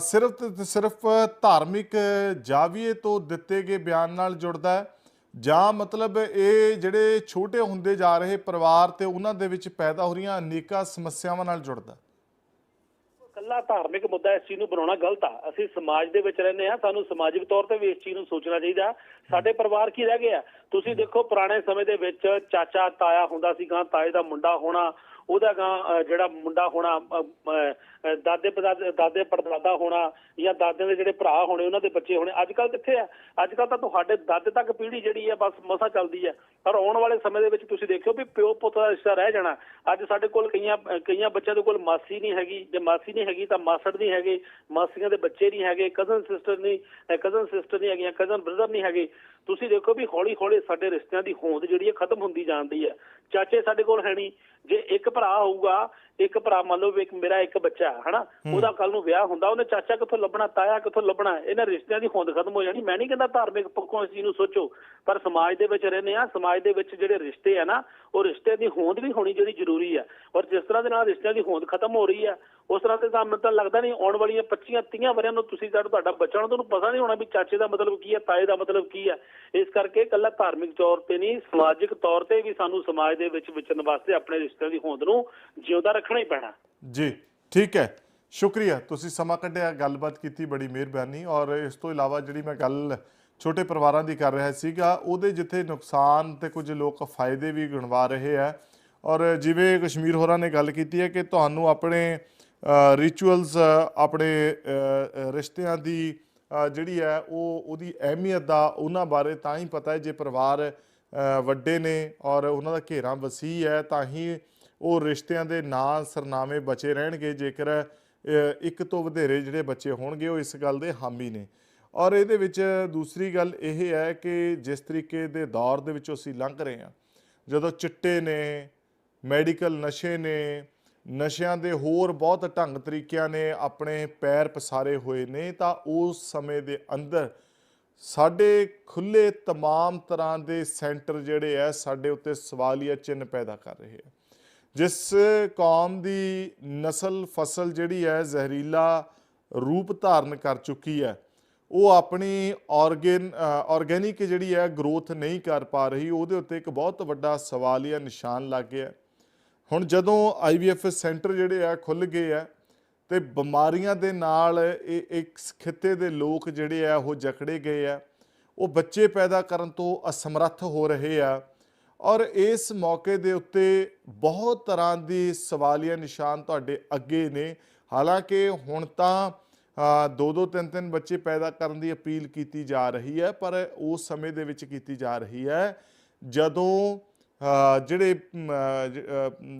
ਸਿਰਫ ਤੇ ਸਿਰਫ ਧਾਰਮਿਕ ਜਾਵੀਏ ਤੋਂ ਦਿੱਤੇ ਗਏ ਬਿਆਨ ਨਾਲ ਜੁੜਦਾ ਹੈ? ਜਾਂ ਮਤਲਬ ਇਹ ਜਿਹੜੇ ਛੋਟੇ ਹੁੰਦੇ ਜਾ ਰਹੇ ਪਰਿਵਾਰ ਤੇ ਉਹਨਾਂ ਦੇ ਵਿੱਚ ਪੈਦਾ ਹੋ ਰਹੀਆਂ ਅਨੇਕਾਂ ਸਮੱਸਿਆਵਾਂ ਨਾਲ ਜੁੜਦਾ ਕੱਲਾ ਧਾਰਮਿਕ ਮੁੱਦਾ ਇਸ ਚੀਜ਼ ਨੂੰ ਬਣਾਉਣਾ ਗਲਤ ਆ। ਅਸੀਂ ਸਮਾਜ ਦੇ ਵਿੱਚ ਰਹਿੰਦੇ ਆ ਸਾਨੂੰ ਸਮਾਜਿਕ ਤੌਰ ਤੇ ਵੀ ਇਸ ਚੀਜ਼ ਨੂੰ ਸੋਚਣਾ ਚਾਹੀਦਾ। ਸਾਡੇ ਪਰਿਵਾਰ ਕੀ ਰਹਿ ਗਏ ਆ? ਤੁਸੀਂ ਦੇਖੋ ਪੁਰਾਣੇ ਸਮੇਂ ਦੇ ਵਿੱਚ ਚਾਚਾ ਤਾਇਆ ਹੁੰਦਾ ਸੀ ਗਾਂ ਤਾਏ ਦਾ ਮੁੰਡਾ ਹੋਣਾ ਉਹਦਾ ਗਾਂ ਜਿਹੜਾ ਮੁੰਡਾ ਹੋਣਾ ਅਹ, ਦਾਦੇ ਪੜਦਾਦੇ ਦਾਦੇ ਪੜਦਾਦਾ ਹੋਣਾ ਜਾਂ ਦਾਦੇ ਦੇ ਜਿਹੜੇ ਭਰਾ ਹੋਣੇ ਉਹਨਾਂ ਦੇ ਬੱਚੇ ਹੋਣੇ ਅੱਜ ਕੱਲ ਕਿੱਥੇ ਆ? ਅੱਜ ਕੱਲ ਤਾਂ ਤੁਹਾਡੇ ਦਾਦੇ ਤੱਕ ਪੀੜ੍ਹੀ ਜਿਹੜੀ ਹੈ ਬਸ ਮਸਾ ਚੱਲਦੀ ਹੈ ਪਰ ਆਉਣ ਵਾਲੇ ਸਮੇਂ ਦੇ ਵਿੱਚ ਤੁਸੀਂ ਦੇਖਿਓ ਵੀ ਪਿਓ ਪੁੱਤ ਦਾ ਰਿਸ਼ਤਾ ਰਹਿ ਜਾਣਾ। ਅੱਜ ਸਾਡੇ ਕੋਲ ਕਈਆਂ ਕਈਆਂ ਬੱਚਿਆਂ ਦੇ ਕੋਲ ਮਾਸੀ ਨਹੀਂ ਹੈਗੀ। ਜੇ ਮਾਸੀ ਨਹੀਂ ਹੈਗੀ ਤਾਂ ਮਾਸੜ ਨਹੀਂ ਹੈਗੇ ਮਾਸੀਆਂ ਦੇ ਬੱਚੇ ਨਹੀਂ ਹੈਗੇ ਕਜ਼ਨ ਸਿਸਟਰ ਨਹੀਂ ਕਜ਼ਨ ਸਿਸਟਰ ਨਹੀਂ ਹੈਗੀਆਂ ਕਜ਼ਨ ਬ੍ਰਦਰ ਨਹੀਂ ਹੈਗੇ। ਤੁਸੀਂ ਦੇਖੋ ਵੀ ਹੌਲੀ ਹੌਲੀ ਸਾਡੇ ਰਿਸ਼ਤਿਆਂ ਦੀ ਹੋਂਦ ਜਿਹੜੀ ਹੈ ਖਤਮ ਹੁੰਦੀ ਜਾਂਦੀ ਹੈ ਚਾਚੇ ਸਾਡੇ ਕੋਲ ਹੈ ਨਹੀਂ। ਜੇ ਇੱਕ ਭਰਾ ਹੋਊਗਾ ਇੱਕ ਭਰਾ ਮੰਨ ਲਓ ਵੀ ਇੱਕ ਮੇਰਾ ਇੱਕ ਬੱਚਾ ਹਨਾ? ਉਹਦਾ ਕੱਲ ਨੂੰ ਵਿਆਹ ਹੁੰਦਾ ਉਹਨੇ ਚਾਚਾ ਕਿੱਥੋਂ ਲੱਭਣਾ ਤਾਇਆ ਕਿੱਥੋਂ ਲੱਭਣਾ? ਇਹਨਾਂ ਰਿਸ਼ਤਿਆਂ ਦੀ ਹੋਂਦ ਖਤਮ ਹੋ ਜਾਣੀ। ਮੈਂ ਨਹੀਂ ਕਹਿੰਦਾ ਧਾਰਮਿਕ ਪੱਖੋਂ ਇਸ ਚੀਜ਼ ਨੂੰ ਸੋਚੋ ਪਰ ਸਮਾਜ ਦੇ ਵਿੱਚ ਰਹਿੰਦੇ ਆ ਸਮਾਜ ਦੇ ਵਿੱਚ ਜਿਹੜੇ ਰਿਸ਼ਤੇ ਆ ਨਾ ਉਹ ਰਿਸ਼ਤੇ ਦੀ ਹੋਂਦ ਵੀ ਹੋਣੀ ਜਿਹੜੀ ਜ਼ਰੂਰੀ ਆ। ਔਰ ਜਿਸ ਤਰ੍ਹਾਂ ਦੇ ਨਾਲ ਰਿਸ਼ਤਿਆਂ ਦੀ ਹੋਂਦ ਖਤਮ ਹੋ ਰਹੀ ਆ ਉਸ ਤਰ੍ਹਾਂ ਤੇ ਤਾਂ ਮੈਨੂੰ ਲੱਗਦਾ ਨਹੀਂ ਆਉਣ ਵਾਲੀਆਂ 25 30 ਵਰਿਆਂ ਨੂੰ ਤੁਸੀਂ ਜਦ ਤੁਹਾਡਾ ਬੱਚਾ ਹੋਣਾ ਤੁਹਾਨੂੰ ਪਤਾ ਨਹੀਂ ਹੋਣਾ ਵੀ ਚਾਚੇ ਦਾ ਮਤਲਬ ਕੀ ਹੈ, ਤਾਏ ਦਾ ਮਤਲਬ ਕੀ ਹੈ। ਇਸ ਕਰਕੇ ਇਕੱਲਾ ਧਾਰਮਿਕ ਤੌਰ ਤੇ ਨਹੀਂ, ਸਮਾਜਿਕ ਤੌਰ ਤੇ ਵੀ ਸਾਨੂੰ ਸਮਾਜ ਦੇ ਵਿੱਚ ਵਿਚਰਨ ਵਾਸਤੇ ਆਪਣੇ ਰਿਸ਼ਤਿਆਂ ਦੀ ਹੋਂਦ ਨੂੰ ਜਿਉਂਦਾ ਰੱਖਣਾ ਹੀ ਪੈਣਾ। ਜੀ, ਠੀਕ ਹੈ। ਸ਼ੁਕਰੀਆ, ਤੁਸੀਂ ਸਮਾਂ ਕੱਢਿਆ, ਗੱਲਬਾਤ ਕੀਤੀ, ਬੜੀ ਮਿਹਰਬਾਨੀ। ਔਰ ਇਸ ਤੋਂ ਇਲਾਵਾ ਜਿਹੜੀ ਮੈਂ ਗੱਲ ਛੋਟੇ ਪਰਿਵਾਰਾਂ ਦੀ ਕਰ ਰਿਹਾ ਸੀਗਾ, ਉਹਦੇ ਜਿੱਥੇ ਨੁਕਸਾਨ ਤੇ ਕੁਝ ਲੋਕ ਫਾਇਦੇ ਵੀ ਗਿਣਵਾ ਰਹੇ ਆ। ਔਰ ਜਿਵੇਂ ਕਸ਼ਮੀਰ ਹੋਰਾਂ ਨੇ ਗੱਲ ਕੀਤੀ ਹੈ ਕਿ ਤੁਹਾਨੂੰ ਆਪਣੇ ਰਿਚੁਅਲਸ ਆਪਣੇ ਰਿਸ਼ਤਿਆਂ ਦੀ ਜਿਹੜੀ ਹੈ, ਉਹ, ਉਹਦੀ ਅਹਿਮੀਅਤ ਦਾ ਉਹਨਾਂ ਬਾਰੇ ਤਾਂ ਹੀ ਪਤਾ ਹੈ, ਜੇ ਪਰਿਵਾਰ ਵੱਡੇ ਨੇ ਔਰ ਉਹਨਾਂ ਦਾ ਘੇਰਾ ਵਸੀ ਹੈ, ਤਾਂ ਹੀ ਉਹ ਰਿਸ਼ਤਿਆਂ ਦੇ ਨਾਂ, ਸਰਨਾਮੇ ਬਚੇ ਰਹਿਣਗੇ, ਜੇਕਰ ਇੱਕ ਤੋਂ ਵਧੇਰੇ ਜਿਹੜੇ ਬੱਚੇ ਹੋਣਗੇ, ਉਹ ਇਸ ਗੱਲ ਦੇ ਹਾਮੀ ਨੇ। ਔਰ ਇਹਦੇ ਵਿੱਚ ਦੂਸਰੀ ਗੱਲ ਇਹ ਹੈ ਕਿ ਜਿਸ ਤਰੀਕੇ ਦੇ ਦੌਰ ਦੇ ਵਿੱਚੋਂ ਅਸੀਂ ਲੰਘ ਰਹੇ ਹਾਂ, ਜਦੋਂ ਚਿੱਟੇ ਨੇ ਮੈਡੀਕਲ ਨਸ਼ੇ ਨੇ ਨਸ਼ਿਆਂ ਦੇ ਹੋਰ ਬਹੁਤ ਢੰਗ ਤਰੀਕਿਆਂ ਨੇ ਆਪਣੇ ਪੈਰ ਪਸਾਰੇ ਹੋਏ ਨੇ ਤਾਂ ਉਸ ਸਮੇਂ ਦੇ ਅੰਦਰ ਸਾਡੇ ਖੁੱਲੇ तमाम ਤਰ੍ਹਾਂ ਦੇ ਸੈਂਟਰ ਜਿਹੜੇ ਆ ਸਾਡੇ ਉੱਤੇ ਸਵਾਲੀਆ ਚਿੰਨ੍ਹ ਪੈਦਾ ਕਰ ਰਹੇ ਆ ਜਿਸ ਕੌਮ ਦੀ ਨਸਲ ਫਸਲ ਜਿਹੜੀ ਹੈ ਜ਼ਹਿਰੀਲਾ ਰੂਪ ਧਾਰਨ ਕਰ ਚੁੱਕੀ ਹੈ ਉਹ ਆਪਣੀ ਆਰਗਨ ਆਰਗੈਨਿਕ ਜਿਹੜੀ ਹੈ ਗਰੋਥ ਨਹੀਂ ਕਰ ਪਾ ਰਹੀ ਉਹਦੇ ਉੱਤੇ ਇੱਕ ਬਹੁਤ ਵੱਡਾ ਸਵਾਲੀਆ ਨਿਸ਼ਾਨ ਲੱਗ ਗਿਆ ਹੁਣ ਜਦੋਂ ਆਈਵੀਐਫ ਸੈਂਟਰ ਜਿਹੜੇ ਆ ਖੁੱਲ ਗਏ ਆ ਤੇ ਬਿਮਾਰੀਆਂ ਦੇ ਨਾਲ ਇਹ ਇੱਕ ਖਿੱਤੇ ਦੇ ਲੋਕ ਜਿਹੜੇ ਆ ਉਹ ਜਕੜੇ ਗਏ ਆ, ਉਹ ਬੱਚੇ ਪੈਦਾ ਕਰਨ ਤੋਂ ਅਸਮਰੱਥ ਹੋ ਰਹੇ ਆ ਔਰ ਇਸ ਮੌਕੇ ਦੇ ਉੱਤੇ ਬਹੁਤ ਤਰ੍ਹਾਂ ਦੀ ਸਵਾਲੀਆ ਨਿਸ਼ਾਨ ਤੁਹਾਡੇ ਅੱਗੇ ਨੇ। ਹਾਲਾਂਕਿ ਹੁਣ ਤਾਂ ਦੋ ਦੋ ਤਿੰਨ ਤਿੰਨ ਬੱਚੇ ਪੈਦਾ ਕਰਨ ਦੀ ਅਪੀਲ ਕੀਤੀ ਜਾ ਰਹੀ ਹੈ, ਪਰ ਉਸ ਸਮੇਂ ਦੇ ਵਿੱਚ ਕੀਤੀ ਜਾ ਰਹੀ ਹੈ। ਜਦੋਂ ਜਿਹੜੇ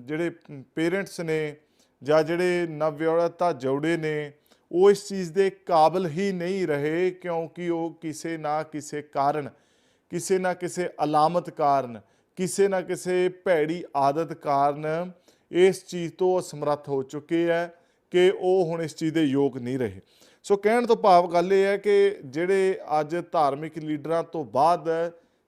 ਜਿਹੜੇ ਪੇਰੈਂਟਸ ਨੇ ਜਾਂ ਜਿਹੜੇ ਨਵਵਿਆਹੁਤਾ ਜੋੜੇ ਨੇ, ਉਹ ਇਸ ਚੀਜ਼ ਦੇ ਕਾਬਿਲ ਹੀ ਨਹੀਂ ਰਹੇ ਕਿਉਂਕਿ ਉਹ ਕਿਸੇ ਨਾ ਕਿਸੇ ਕਾਰਨ, ਕਿਸੇ ਨਾ ਕਿਸੇ ਅਲਾਮਤ ਕਾਰਨ, ਕਿਸੇ ਨਾ ਕਿਸੇ ਭੈੜੀ ਆਦਤ ਕਾਰਨ ਇਸ ਚੀਜ਼ ਤੋਂ ਅਸਮਰੱਥ ਹੋ ਚੁੱਕੇ ਹੈ ਕਿ ਉਹ ਹੁਣ ਇਸ ਚੀਜ਼ ਦੇ ਯੋਗ ਨਹੀਂ ਰਹੇ। ਸੋ ਕਹਿਣ ਤੋਂ ਭਾਵ ਗੱਲ ਇਹ ਹੈ ਕਿ ਜਿਹੜੇ ਅੱਜ ਧਾਰਮਿਕ ਲੀਡਰਾਂ ਤੋਂ ਬਾਅਦ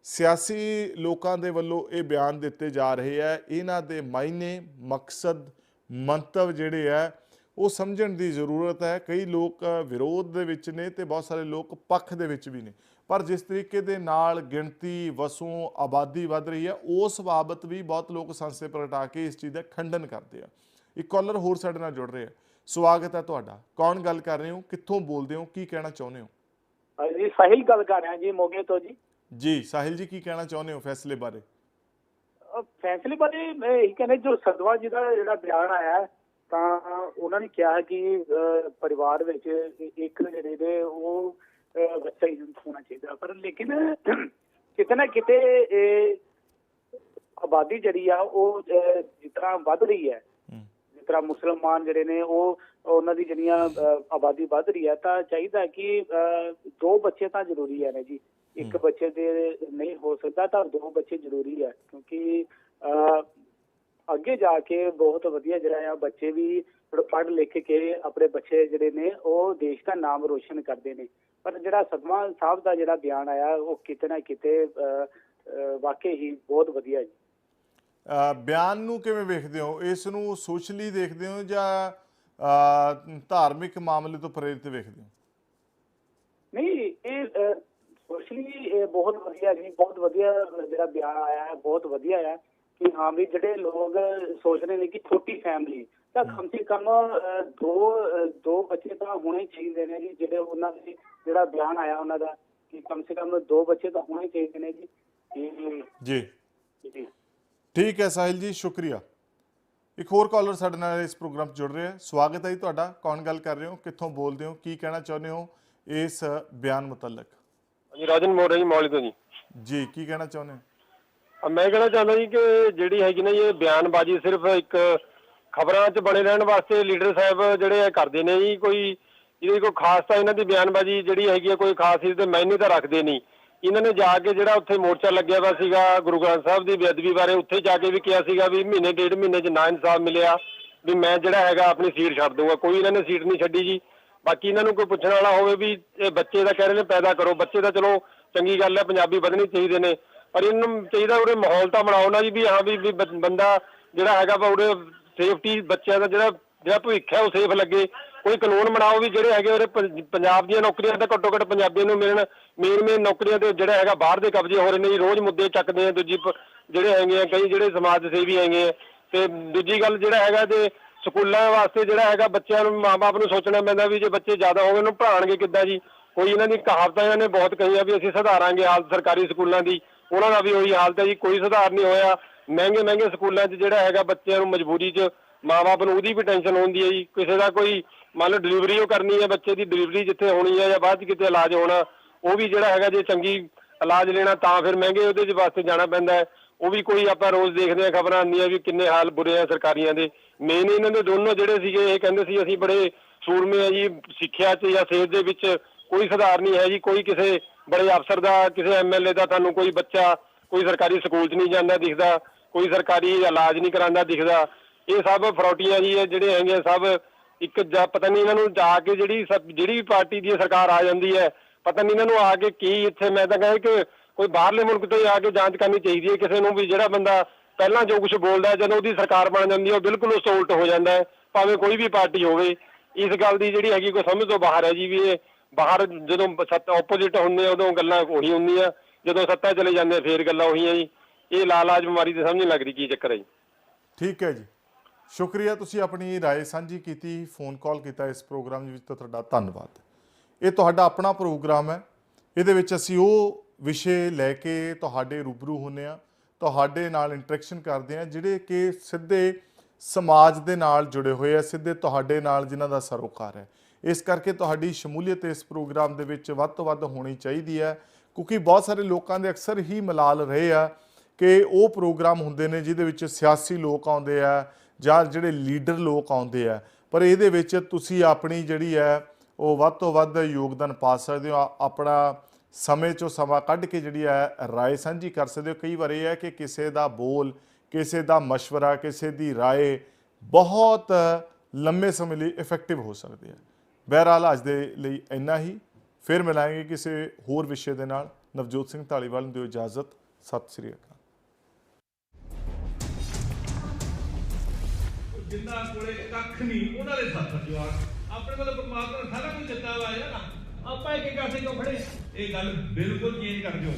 ਸਿਆਸੀ ਲੋਕਾਂ ਦੇ ਵੱਲੋਂ ਇਹ ਬਿਆਨ ਦਿੱਤੇ ਜਾ ਰਹੇ ਹੈ ਇਹਨਾਂ ਦੇ ਮਾਇਨੇ, ਮਕਸਦ, ਮੰਤਵ ਜਿਹੜੇ ਹੈ ਉਹ ਸਮਝਣ ਦੀ ਜ਼ਰੂਰਤ ਹੈ। ਕਈ ਲੋਕ ਵਿਰੋਧ ਦੇ ਵਿੱਚ ਨੇ ਤੇ ਬਹੁਤ ਸਾਰੇ ਲੋਕ ਪੱਖ ਦੇ ਵਿੱਚ ਵੀ ਨੇ। ਪਰ ਜਿਸ ਤਰੀਕੇ ਦੇ ਨਾਲ ਗਿਣਤੀ ਵਸੋਂ ਆਬਾਦੀ ਵੱਧ ਰਹੀ ਹੈ, ਉਸ ਬਾਬਤ ਵੀ ਬਹੁਤ ਲੋਕ ਸੰਸੇ ਪ੍ਰਗਟਾ ਕੇ ਇਸ ਚੀਜ਼ ਦਾ ਖੰਡਨ ਕਰਦੇ ਆ। ਇੱਕ ਕਾਲਰ ਹੋਰ ਸਾਡੇ ਨਾਲ ਜੁੜ ਰਿਹਾ ਸਵਾਗਤ ਹੈ ਤੁਹਾਡਾ। ਕੌਣ ਗੱਲ ਕਰ ਰਹੇ ਹੋ? ਕਿੱਥੋਂ ਬੋਲਦੇ ਹੋ? ਕੀ ਕਹਿਣਾ ਚਾਹੁੰਦੇ ਹੋ? ਜੀ ਸਾਹਿਲ ਗੱਲ ਕਰ ਰਿਹਾ ਜੀ, ਮੋਗੇ ਤੋਂ ਜੀ। ਜੀ ਸਾਹਿਲ ਜੀ ਕੀ ਕਹਿਣਾ ਚਾਹੁੰਦੇ ਹੋ ਫੈਸਲੇ ਬਾਰੇ? ਫੈਸਲੇ ਬਾਰੇ ਮੈਂ ਇਹ ਕਹਿੰਦਾ ਜੋ ਸਦਵਾ ਜੀ ਦਾ ਜਿਹੜਾ ਬਿਆਨ ਆਇਆ ਤਾਂ ਉਹਨਾਂ ਨੇ ਕਿਹਾ ਕਿ ਪਰਿਵਾਰ ਵਿੱਚ ਇੱਕ ਜਿਹੜੇ ਨੇ ਉਹ ਬੱਚਾ ਹੀ ਹੋਣਾ ਚਾਹੀਦਾ। ਪਰ ਲੇਕਿਨ ਕਿਤੇ ਨਾ ਕਿਤੇ ਆਬਾਦੀ ਜਿਹੜੀ ਆ ਉਹ ਤਰ੍ਹਾਂ ਵੱਧ ਰਹੀ ਹੈ ਤਰ੍ਹਾਂ ਮੁਸਲਮਾਨ ਜਿਹੜੇ ਨੇ ਉਹ ਉਹਨਾਂ ਦੀ ਜਿਹੜੀਆਂ ਆਬਾਦੀ ਵੱਧ ਰਹੀ ਹੈ ਤਾਂ ਚਾਹੀਦਾ ਕਿ ਦੋ ਬੱਚੇ ਤਾਂ ਜ਼ਰੂਰੀ ਹੈ ਨਾ ਜੀ। ਇੱਕ ਬੱਚੇ ਦੇ ਨਹੀਂ ਹੋ ਸਕਦਾ ਤਾਂ ਦੋ ਬੱਚੇ ਜ਼ਰੂਰੀ ਹੈ ਕਿਉਂਕਿ ਅੱਗੇ ਜਾ ਕੇ ਬਹੁਤ ਵਧੀਆ ਜਿਹੜਾ ਆ ਬੱਚੇ ਵੀ ਪੜ੍ਹ ਲਿਖ ਕੇ ਆਪਣੇ ਬੱਚੇ ਜਿਹੜੇ ਨੇ ਉਹ ਦੇਸ਼ ਦਾ ਨਾਮ ਰੋਸ਼ਨ ਕਰਦੇ ਨੇ। ਪਰ ਜਿਹੜਾ ਸਦਮਾ ਸਾਹਿਬ ਦਾ ਜਿਹੜਾ ਬਿਆਨ ਆਇਆ ਉਹ ਕਿਤੇ ਨਾ ਕਿਤੇ ਵਾਕਈ ਹੀ ਬਹੁਤ ਵਧੀਆ ਜੀ। ਬਿਆਨ ਨੂੰ ਕਿਵੇਂ ਵੇਖਦੇ ਹੋ? ਇਸ ਨੂੰ ਸੋਸ਼ਲੀ ਦੇਖਦੇ ਹੋ ਜਾਂ ਧਾਰਮਿਕ ਮਾਮਲੇ ਤੋਂ ਪ੍ਰੇਰਿਤ ਵੇਖਦੇ ਹੋ? ਨਹੀਂ ਇਹ ਸੋਸ਼ਲੀ ਇਹ ਬਹੁਤ ਵਧੀਆ ਜੀ ਬਹੁਤ ਵਧੀਆ ਜਿਹੜਾ ਬਿਆਨ ਆਇਆ ਹੈ ਬਹੁਤ ਵਧੀਆ ਹੈ ਕਿ ਹਾਂ ਵੀ ਜਿਹੜੇ ਲੋਕ ਸੋਚ ਰਹੇ ਨੇ ਕਿ ਛੋਟੀ ਫੈਮਿਲੀ ਤਾਂ ਕਮ ਸੇ ਕਮ ਦੋ ਦੋ ਬੱਚੇ ਤਾਂ ਹੋਣੇ ਚਾਹੀਦੇ ਨੇ ਜੀ ਜਿਹੜੇ ਉਹਨਾਂ ਦੇ ਜਿਹੜਾ ਬਿਆਨ ਆਇਆ ਉਹਨਾਂ ਦਾ ਕਿ ਕਮ ਸੇ ਕਮ ਦੋ ਬੱਚੇ ਤਾਂ ਹੋਣੇ ਚਾਹੀਦੇ ਨੇ ਜੀ। ਜੀ। ਠੀਕ ਹੈ ਸਾਹਿਲ ਜੀ ਸ਼ੁਕਰੀਆ। ਇੱਕ ਹੋਰ ਕਾਲਰ ਸਾਡੇ ਨਾਲ ਇਸ ਪ੍ਰੋਗਰਾਮ 'ਚ ਜੁੜ ਰਿਹਾ ਹੈ। ਸਵਾਗਤ ਹੈ ਜੀ ਤੁਹਾਡਾ। ਕੌਣ ਗੱਲ ਕਰ ਰਹੇ ਹੋ? ਕਿੱਥੋਂ ਬੋਲਦੇ ਹੋ? ਕੀ ਕਹਿਣਾ ਚਾਹੁੰਦੇ ਹੋ? ਇਸ ਬਿਆਨ ਮੁਤਲਕ। ਜੀ ਰਾਜਨ ਬੋਲ ਰਿਹਾ ਜੀ ਮੌਲੀ ਤੋਂ ਜੀ। ਜੀ ਕੀ ਕਹਿਣਾ ਚਾਹੁੰਦੇ ਹੋ? ਮੈਂ ਕਹਿਣਾ ਚਾਹੁੰਦਾ ਜੀ ਕਿ ਜਿਹੜੀ ਹੈਗੀ ਨਾ ਜੀ ਇਹ ਬਿਆਨਬਾਜ਼ੀ ਸਿਰਫ ਇੱਕ ਖਬਰਾਂ 'ਚ ਬਣੇ ਰਹਿਣ ਵਾਸਤੇ ਲੀਡਰ ਸਾਹਿਬ ਜਿਹੜੇ ਇਹ ਕਰਦੇ ਨੇ ਜੀ ਕੋਈ ਇਹਦੀ ਕੋਈ ਖਾਸ ਤਾਂ ਇਹਨਾਂ ਦੀ ਬਿਆਨਬਾਜ਼ੀ ਜਿਹੜੀ ਹੈਗੀ ਹੈ ਕੋਈ ਖਾਸ ਇਸ ਤੇ ਮਾਇਨੇ ਤਾਂ ਰੱਖਦੇ ਨਹੀਂ। ਇਹਨਾਂ ਨੇ ਜਾ ਕੇ ਜਿਹੜਾ ਉੱਥੇ ਮੋਰਚਾ ਲੱਗਿਆ ਵਾ ਸੀਗਾ ਗੁਰੂ ਗ੍ਰੰਥ ਸਾਹਿਬ ਦੀ ਬੇਅਦਬੀ ਬਾਰੇ ਉੱਥੇ ਜਾ ਕੇ ਵੀ ਕਿਹਾ ਸੀਗਾ ਵੀ ਮਹੀਨੇ ਡੇਢ ਮਹੀਨੇ 'ਚ ਨਾ ਇਨਸਾਫ ਮਿਲਿਆ ਵੀ ਮੈਂ ਜਿਹੜਾ ਹੈਗਾ ਆਪਣੀ ਸੀਟ ਛੱਡ ਦੂੰਗਾ ਕੋਈ ਇਹਨਾਂ ਨੇ ਸੀਟ ਨਹੀਂ ਛੱਡੀ ਜੀ। ਬਾਕੀ ਇਹਨਾਂ ਨੂੰ ਕੋਈ ਪੁੱਛਣ ਵਾਲਾ ਹੋਵੇ ਵੀ ਇਹ ਬੱਚੇ ਦਾ ਕਹਿ ਰਹੇ ਨੇ ਪੈਦਾ ਕਰੋ। ਬੱਚੇ ਦਾ ਚਲੋ ਚੰਗੀ ਗੱਲ ਹੈ, ਪੰਜਾਬੀ ਵਧਣੇ ਚਾਹੀਦੇ ਨੇ। ਪਰ ਇਹਨੂੰ ਚਾਹੀਦਾ ਉਹਦੇ ਮਾਹੌਲ ਤਾਂ ਬਣਾਓ ਨਾ ਜੀ ਵੀ ਹਾਂ ਵੀ ਬੰਦਾ ਜਿਹੜਾ ਹੈਗਾ ਵਾ ਉਹਦੇ ਸੇਫਟੀ ਬੱਚਿਆਂ ਦਾ ਜਿਹੜਾ ਜਿਹੜਾ ਭਵਿੱਖ ਹੈ ਉਹ ਸੇਫ ਲੱਗੇ। ਕੋਈ ਕਾਨੂੰਨ ਬਣਾਓ ਵੀ ਜਿਹੜੇ ਹੈਗੇ ਉਹਦੇ ਪੰਜਾਬ ਦੀਆਂ ਨੌਕਰੀਆਂ ਤਾਂ ਘੱਟੋ ਘੱਟ ਪੰਜਾਬੀਆਂ ਨੂੰ ਮਿਲਣ। ਮੇਨ ਮੇਨ ਨੌਕਰੀਆਂ ਤੇ ਜਿਹੜਾ ਹੈਗਾ ਬਾਹਰ ਦੇ ਕਬਜ਼ੇ ਹੋ ਰਹੇ ਨੇ ਜੀ। ਰੋਜ਼ ਮੁੱਦੇ ਚੱਕਦੇ ਆ, ਦੂਜੀ ਜਿਹੜੇ ਹੈਗੇ ਆ, ਕਈ ਜਿਹੜੇ ਸਮਾਜ ਸੇਵੀ ਹੈਗੇ ਆ। ਤੇ ਦੂਜੀ ਗੱਲ ਜਿਹੜਾ ਹੈਗਾ ਤੇ ਸਕੂਲਾਂ ਵਾਸਤੇ ਜਿਹੜਾ ਹੈਗਾ ਬੱਚਿਆਂ ਨੂੰ ਮਾਪੇ ਨੂੰ ਸੋਚਣਾ ਪੈਂਦਾ ਵੀ ਜੇ ਬੱਚੇ ਜ਼ਿਆਦਾ ਹੋਵੇ ਉਹਨੂੰ ਪੜ੍ਹਾਉਣਗੇ ਕਿੱਦਾਂ ਜੀ। ਕੋਈ ਇਹਨਾਂ ਦੀ ਕਹਾਵਤਾਂ ਇਹਨਾਂ ਨੇ ਬਹੁਤ ਕਹੀਆਂ ਵੀ ਅਸੀਂ ਸੁਧਾਰਾਂਗੇ ਹਾਲਤ ਸਰਕਾਰੀ ਸਕੂਲਾਂ ਦੀ। ਉਹਨਾਂ ਦਾ ਵੀ ਉਹੀ ਹਾਲਤ ਹੈ ਜੀ, ਕੋਈ ਸੁਧਾਰ ਨਹੀਂ ਹੋਇਆ। ਮਹਿੰਗੇ ਮਹਿੰਗੇ ਸਕੂਲਾਂ 'ਚ ਜਿਹੜਾ ਹੈਗਾ ਬੱਚਿਆਂ ਨੂੰ ਮਜਬੂਰੀ 'ਚ ਮਾਪੇ ਨੂੰ ਉਹਦੀ ਵੀ ਟੈਨਸ਼ਨ ਹੁੰਦੀ ਹੈ ਜੀ। ਕਿਸੇ ਦਾ ਕੋਈ ਮੰਨ ਲਓ ਡਿਲੀਵਰੀ ਉਹ ਕਰਨੀ ਹੈ, ਬੱਚੇ ਦੀ ਡਿਲੀਵਰੀ ਜਿੱਥੇ ਹੋਣੀ ਹੈ ਜਾਂ ਬਾਅਦ 'ਚ ਕਿਤੇ ਇਲਾਜ ਹੋਣਾ, ਉਹ ਵੀ ਜਿਹੜਾ ਹੈਗਾ ਜੇ ਚੰਗੀ ਇਲਾਜ ਲੈਣਾ ਤਾਂ ਫਿਰ ਮਹਿੰਗੇ ਉਹਦੇ 'ਚ ਵਾਸਤੇ ਜਾਣਾ ਪੈਂਦਾ ਹੈ। ਉਹ ਵੀ ਕੋਈ ਆਪਾਂ ਰੋਜ਼ ਦੇਖਦੇ ਆ ਖਬਰਾਂ ਆਉਂਦੀਆਂ ਵੀ ਕਿੰਨੇ ਹਾਲ ਬੁਰੇ ਆ ਸਰਕਾਰੀਆਂ ਦੇ। ਮੇਨ ਇਹਨਾਂ ਦੇ ਦੋਨੋਂ ਜਿਹੜੇ ਸੀਗੇ, ਇਹ ਕਹਿੰਦੇ ਸੀ ਅਸੀਂ ਬੜੇ ਸੂਰਮੇ ਆ ਜੀ, ਸਿੱਖਿਆ 'ਚ ਜਾਂ ਸਿਹਤ ਦੇ ਵਿੱਚ ਕੋਈ ਸੁਧਾਰ ਨਹੀਂ ਹੈ ਜੀ, ਕੋਈ ਕਿਸੇ ਬੜੇ ਅਫਸਰ ਦਾ, ਕਿਸੇ ਐਮਐਲਏ ਦਾ, ਤੁਹਾਨੂੰ ਕੋਈ ਬੱਚਾ ਕੋਈ ਸਰਕਾਰੀ ਸਕੂਲ 'ਚ ਨਹੀਂ ਜਾਂਦਾ ਦਿਖਦਾ, ਕੋਈ ਸਰਕਾਰੀ ਇਲਾਜ ਨਹੀਂ ਕਰਾਉਂਦਾ ਦਿਖਦਾ। ਇਹ ਸਭ ਫਰੋਟੀਆਂ ਜੀ ਜਿਹੜੇ ਹੈਗੇ ਆ ਸਭ ਇੱਕ ਜਾਂ, ਪਤਾ ਨਹੀਂ ਇਹਨਾਂ ਨੂੰ ਜਾ ਕੇ ਜਿਹੜੀ ਜਿਹੜੀ ਵੀ ਪਾਰਟੀ ਦੀ ਸਰਕਾਰ ਆ ਜਾਂਦੀ ਹੈ, ਪਤਾ ਨਹੀਂ ਇਹਨਾਂ ਨੂੰ ਆ ਕੇ ਕੀ ਇੱਥੇ, ਮੈਂ ਤਾਂ ਕਹਿੰਦਾ ਕਿ ਕੋਈ ਬਾਹਰਲੇ ਮੁਲਕ ਤੋਂ ਹੀ ਆ ਕੇ ਜਾਂਚ ਕਰਨੀ ਚਾਹੀਦੀ ਹੈ ਕਿਸੇ ਨੂੰ ਵੀ ਜਿਹੜਾ ਬੰਦਾ ਪਹਿਲਾਂ ਜੋ ਕੁਝ ਬੋਲਦਾ ਹੈ, ਜਦੋਂ ਉਹਦੀ ਸਰਕਾਰ ਬਣ ਜਾਂਦੀ ਹੈ ਉਹ ਬਿਲਕੁਲ ਉਸ ਤੋਂ ਉਲਟ ਹੋ ਜਾਂਦਾ ਹੈ ਭਾਵੇਂ ਕੋਈ ਵੀ ਪਾਰਟੀ ਹੋਵੇ ਇਸ ਗੱਲ ਦੀ ਜਿਹੜੀ ਹੈਗੀ ਕੋਈ ਸਮਝ ਤੋਂ ਬਾਹਰ ਹੈ ਜੀ ਵੀ ਇਹ ਬਾਹਰ ਜਦੋਂ ਸੱਤ ਆਪੋਜੀਟ ਹੁੰਦੇ ਆ ਉਦੋਂ ਗੱਲਾਂ ਉਹੀ ਹੁੰਦੀਆਂ ਜਦੋਂ ਸੱਤਾ ਚਲੇ ਜਾਂਦੇ ਆ, ਫੇਰ ਗੱਲਾਂ ਉਹੀ ਆ ਜੀ ਇਹ ਲਾਲਾਜ ਬਿਮਾਰੀ ਤੇ ਸਮਝ ਨਹੀਂ ਲੱਗਦੀ ਕੀ ਚੱਕਰ ਹੈ ਜੀ ਠੀਕ ਹੈ ਜੀ ਸ਼ੁਕਰੀਆ ਤੁਸੀਂ ਆਪਣੀ رائے ਸਾਂਝੀ ਕੀਤੀ ਫੋਨ ਕਾਲ ਕੀਤਾ ਇਸ ਪ੍ਰੋਗਰਾਮ ਵਿੱਚ ਤਾਂ ਤੁਹਾਡਾ ਧੰਨਵਾਦ ਇਹ ਤੁਹਾਡਾ ਆਪਣਾ ਪ੍ਰੋਗਰਾਮ ਹੈ ਇਹਦੇ ਵਿੱਚ ਅਸੀਂ ਉਹ ਵਿਸ਼ੇ ਲੈ ਕੇ ਤੁਹਾਡੇ ਰੂਬਰੂ ਹੁੰਨੇ ਆ ਤੁਹਾਡੇ ਨਾਲ ਇੰਟਰੈਕਸ਼ਨ ਕਰਦੇ ਆ ਜਿਹੜੇ ਕਿ ਸਿੱਧੇ ਸਮਾਜ ਦੇ ਨਾਲ ਜੁੜੇ ਹੋਏ ਆ, ਸਿੱਧੇ ਤੁਹਾਡੇ ਨਾਲ ਜਿਨ੍ਹਾਂ ਦਾ ਸਰੋਕਾਰ ਹੈ। ਇਸ ਕਰਕੇ ਤੁਹਾਡੀ ਸ਼ਮੂਲੀਅਤ ਇਸ ਪ੍ਰੋਗਰਾਮ ਦੇ ਵਿੱਚ ਵੱਧ ਤੋਂ ਵੱਧ ਹੋਣੀ ਚਾਹੀਦੀ ਹੈ, ਕਿਉਂਕਿ ਬਹੁਤ ਸਾਰੇ ਲੋਕਾਂ ਦੇ ਅਕਸਰ ਹੀ ਮਲਾਲ ਰਹੇ ਆ ਕਿ ਉਹ ਪ੍ਰੋਗਰਾਮ ਹੁੰਦੇ ਨੇ ਜਿਹਦੇ ਵਿੱਚ ਸਿਆਸੀ ਲੋਕ ਆਉਂਦੇ ਆ ਜਾਂ ਜਿਹੜੇ ਲੀਡਰ ਲੋਕ ਆਉਂਦੇ ਆ, ਪਰ ਇਹਦੇ ਵਿੱਚ ਤੁਸੀਂ ਆਪਣੀ ਜਿਹੜੀ ਹੈ ਉਹ ਵੱਧ ਤੋਂ ਵੱਧ ਯੋਗਦਾਨ ਪਾ ਸਕਦੇ ਹੋ ਆਪਣਾ ਸਮੇਂ ਚੋਂ ਸਮਾਂ ਕੱਢ ਕੇ ਜਿਹੜੀ ਹੈ رائے ਸਾਂਝੀ ਕਰ ਸਕਦੇ ਹੋ ਕਈ ਵਾਰ ਇਹ ਹੈ ਕਿ ਕਿਸੇ ਦਾ ਬੋਲ ਕਿਸੇ ਦਾ مشورہ ਕਿਸੇ ਦੀ رائے ਬਹੁਤ ਲੰਮੇ ਸਮੇਂ ਲਈ ਇਫੈਕਟਿਵ ਹੋ ਸਕਦੀ ਹੈ ਬਹਰਹਾਲ ਅੱਜ ਦੇ ਲਈ ਇੰਨਾ ਹੀ ਫਿਰ ਮਿਲਾਂਗੇ ਕਿਸੇ ਹੋਰ ਵਿਸ਼ੇ ਦੇ ਨਾਲ ਨਵਜੋਤ ਸਿੰਘ ਢਾਲੀਵਾਲ ਨੂੰ ਦਿਓ ਇਜਾਜ਼ਤ ਸਤਿ ਸ੍ਰੀ ਅਕਾਲ ਜਿੰਨਾ ਕੋਲੇ ਕੱਖ ਨਹੀਂ ਉਹਨਾਂ ਦੇ ਸੱਤ ਜਵਾਕ ਆਪਣੇ ਵੱਲੋਂ ਪਰਮਾਤਮਾ ਨੇ ਸਾਰਾ ਕੁਝ ਦਿੱਤਾ ਵਾ ਯਾਰ ਆਪਾਂ ਇੱਕ ਇੱਕ ਕਿਉਂ ਖੜੇ ਇਹ ਗੱਲ ਬਿਲਕੁਲ ਚੇਂਜ ਕਰ ਦਿਓ।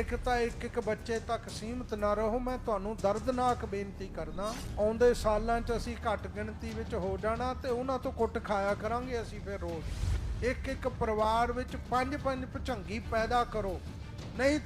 ਇੱਕ ਤਾਂ ਇੱਕ ਇੱਕ ਬੱਚੇ ਤੱਕ ਸੀਮਤ ਨਾ ਰਹੋ, ਮੈਂ ਤੁਹਾਨੂੰ ਦਰਦਨਾਕ ਬੇਨਤੀ ਕਰਦਾ। ਆਉਂਦੇ ਸਾਲਾਂ 'ਚ ਅਸੀਂ ਘੱਟ ਗਿਣਤੀ ਵਿੱਚ ਹੋ ਜਾਣਾ ਤੇ ਉਹਨਾਂ ਤੋਂ ਕੁੱਟ ਖਾਇਆ ਕਰਾਂਗੇ ਅਸੀਂ ਫਿਰ ਰੋਜ਼। ਇੱਕ ਇੱਕ ਪਰਿਵਾਰ ਵਿੱਚ ਪੰਜ ਪੰਜ ਭਚੰਗੀ ਪੈਦਾ ਕਰੋ। ਨਹੀਂ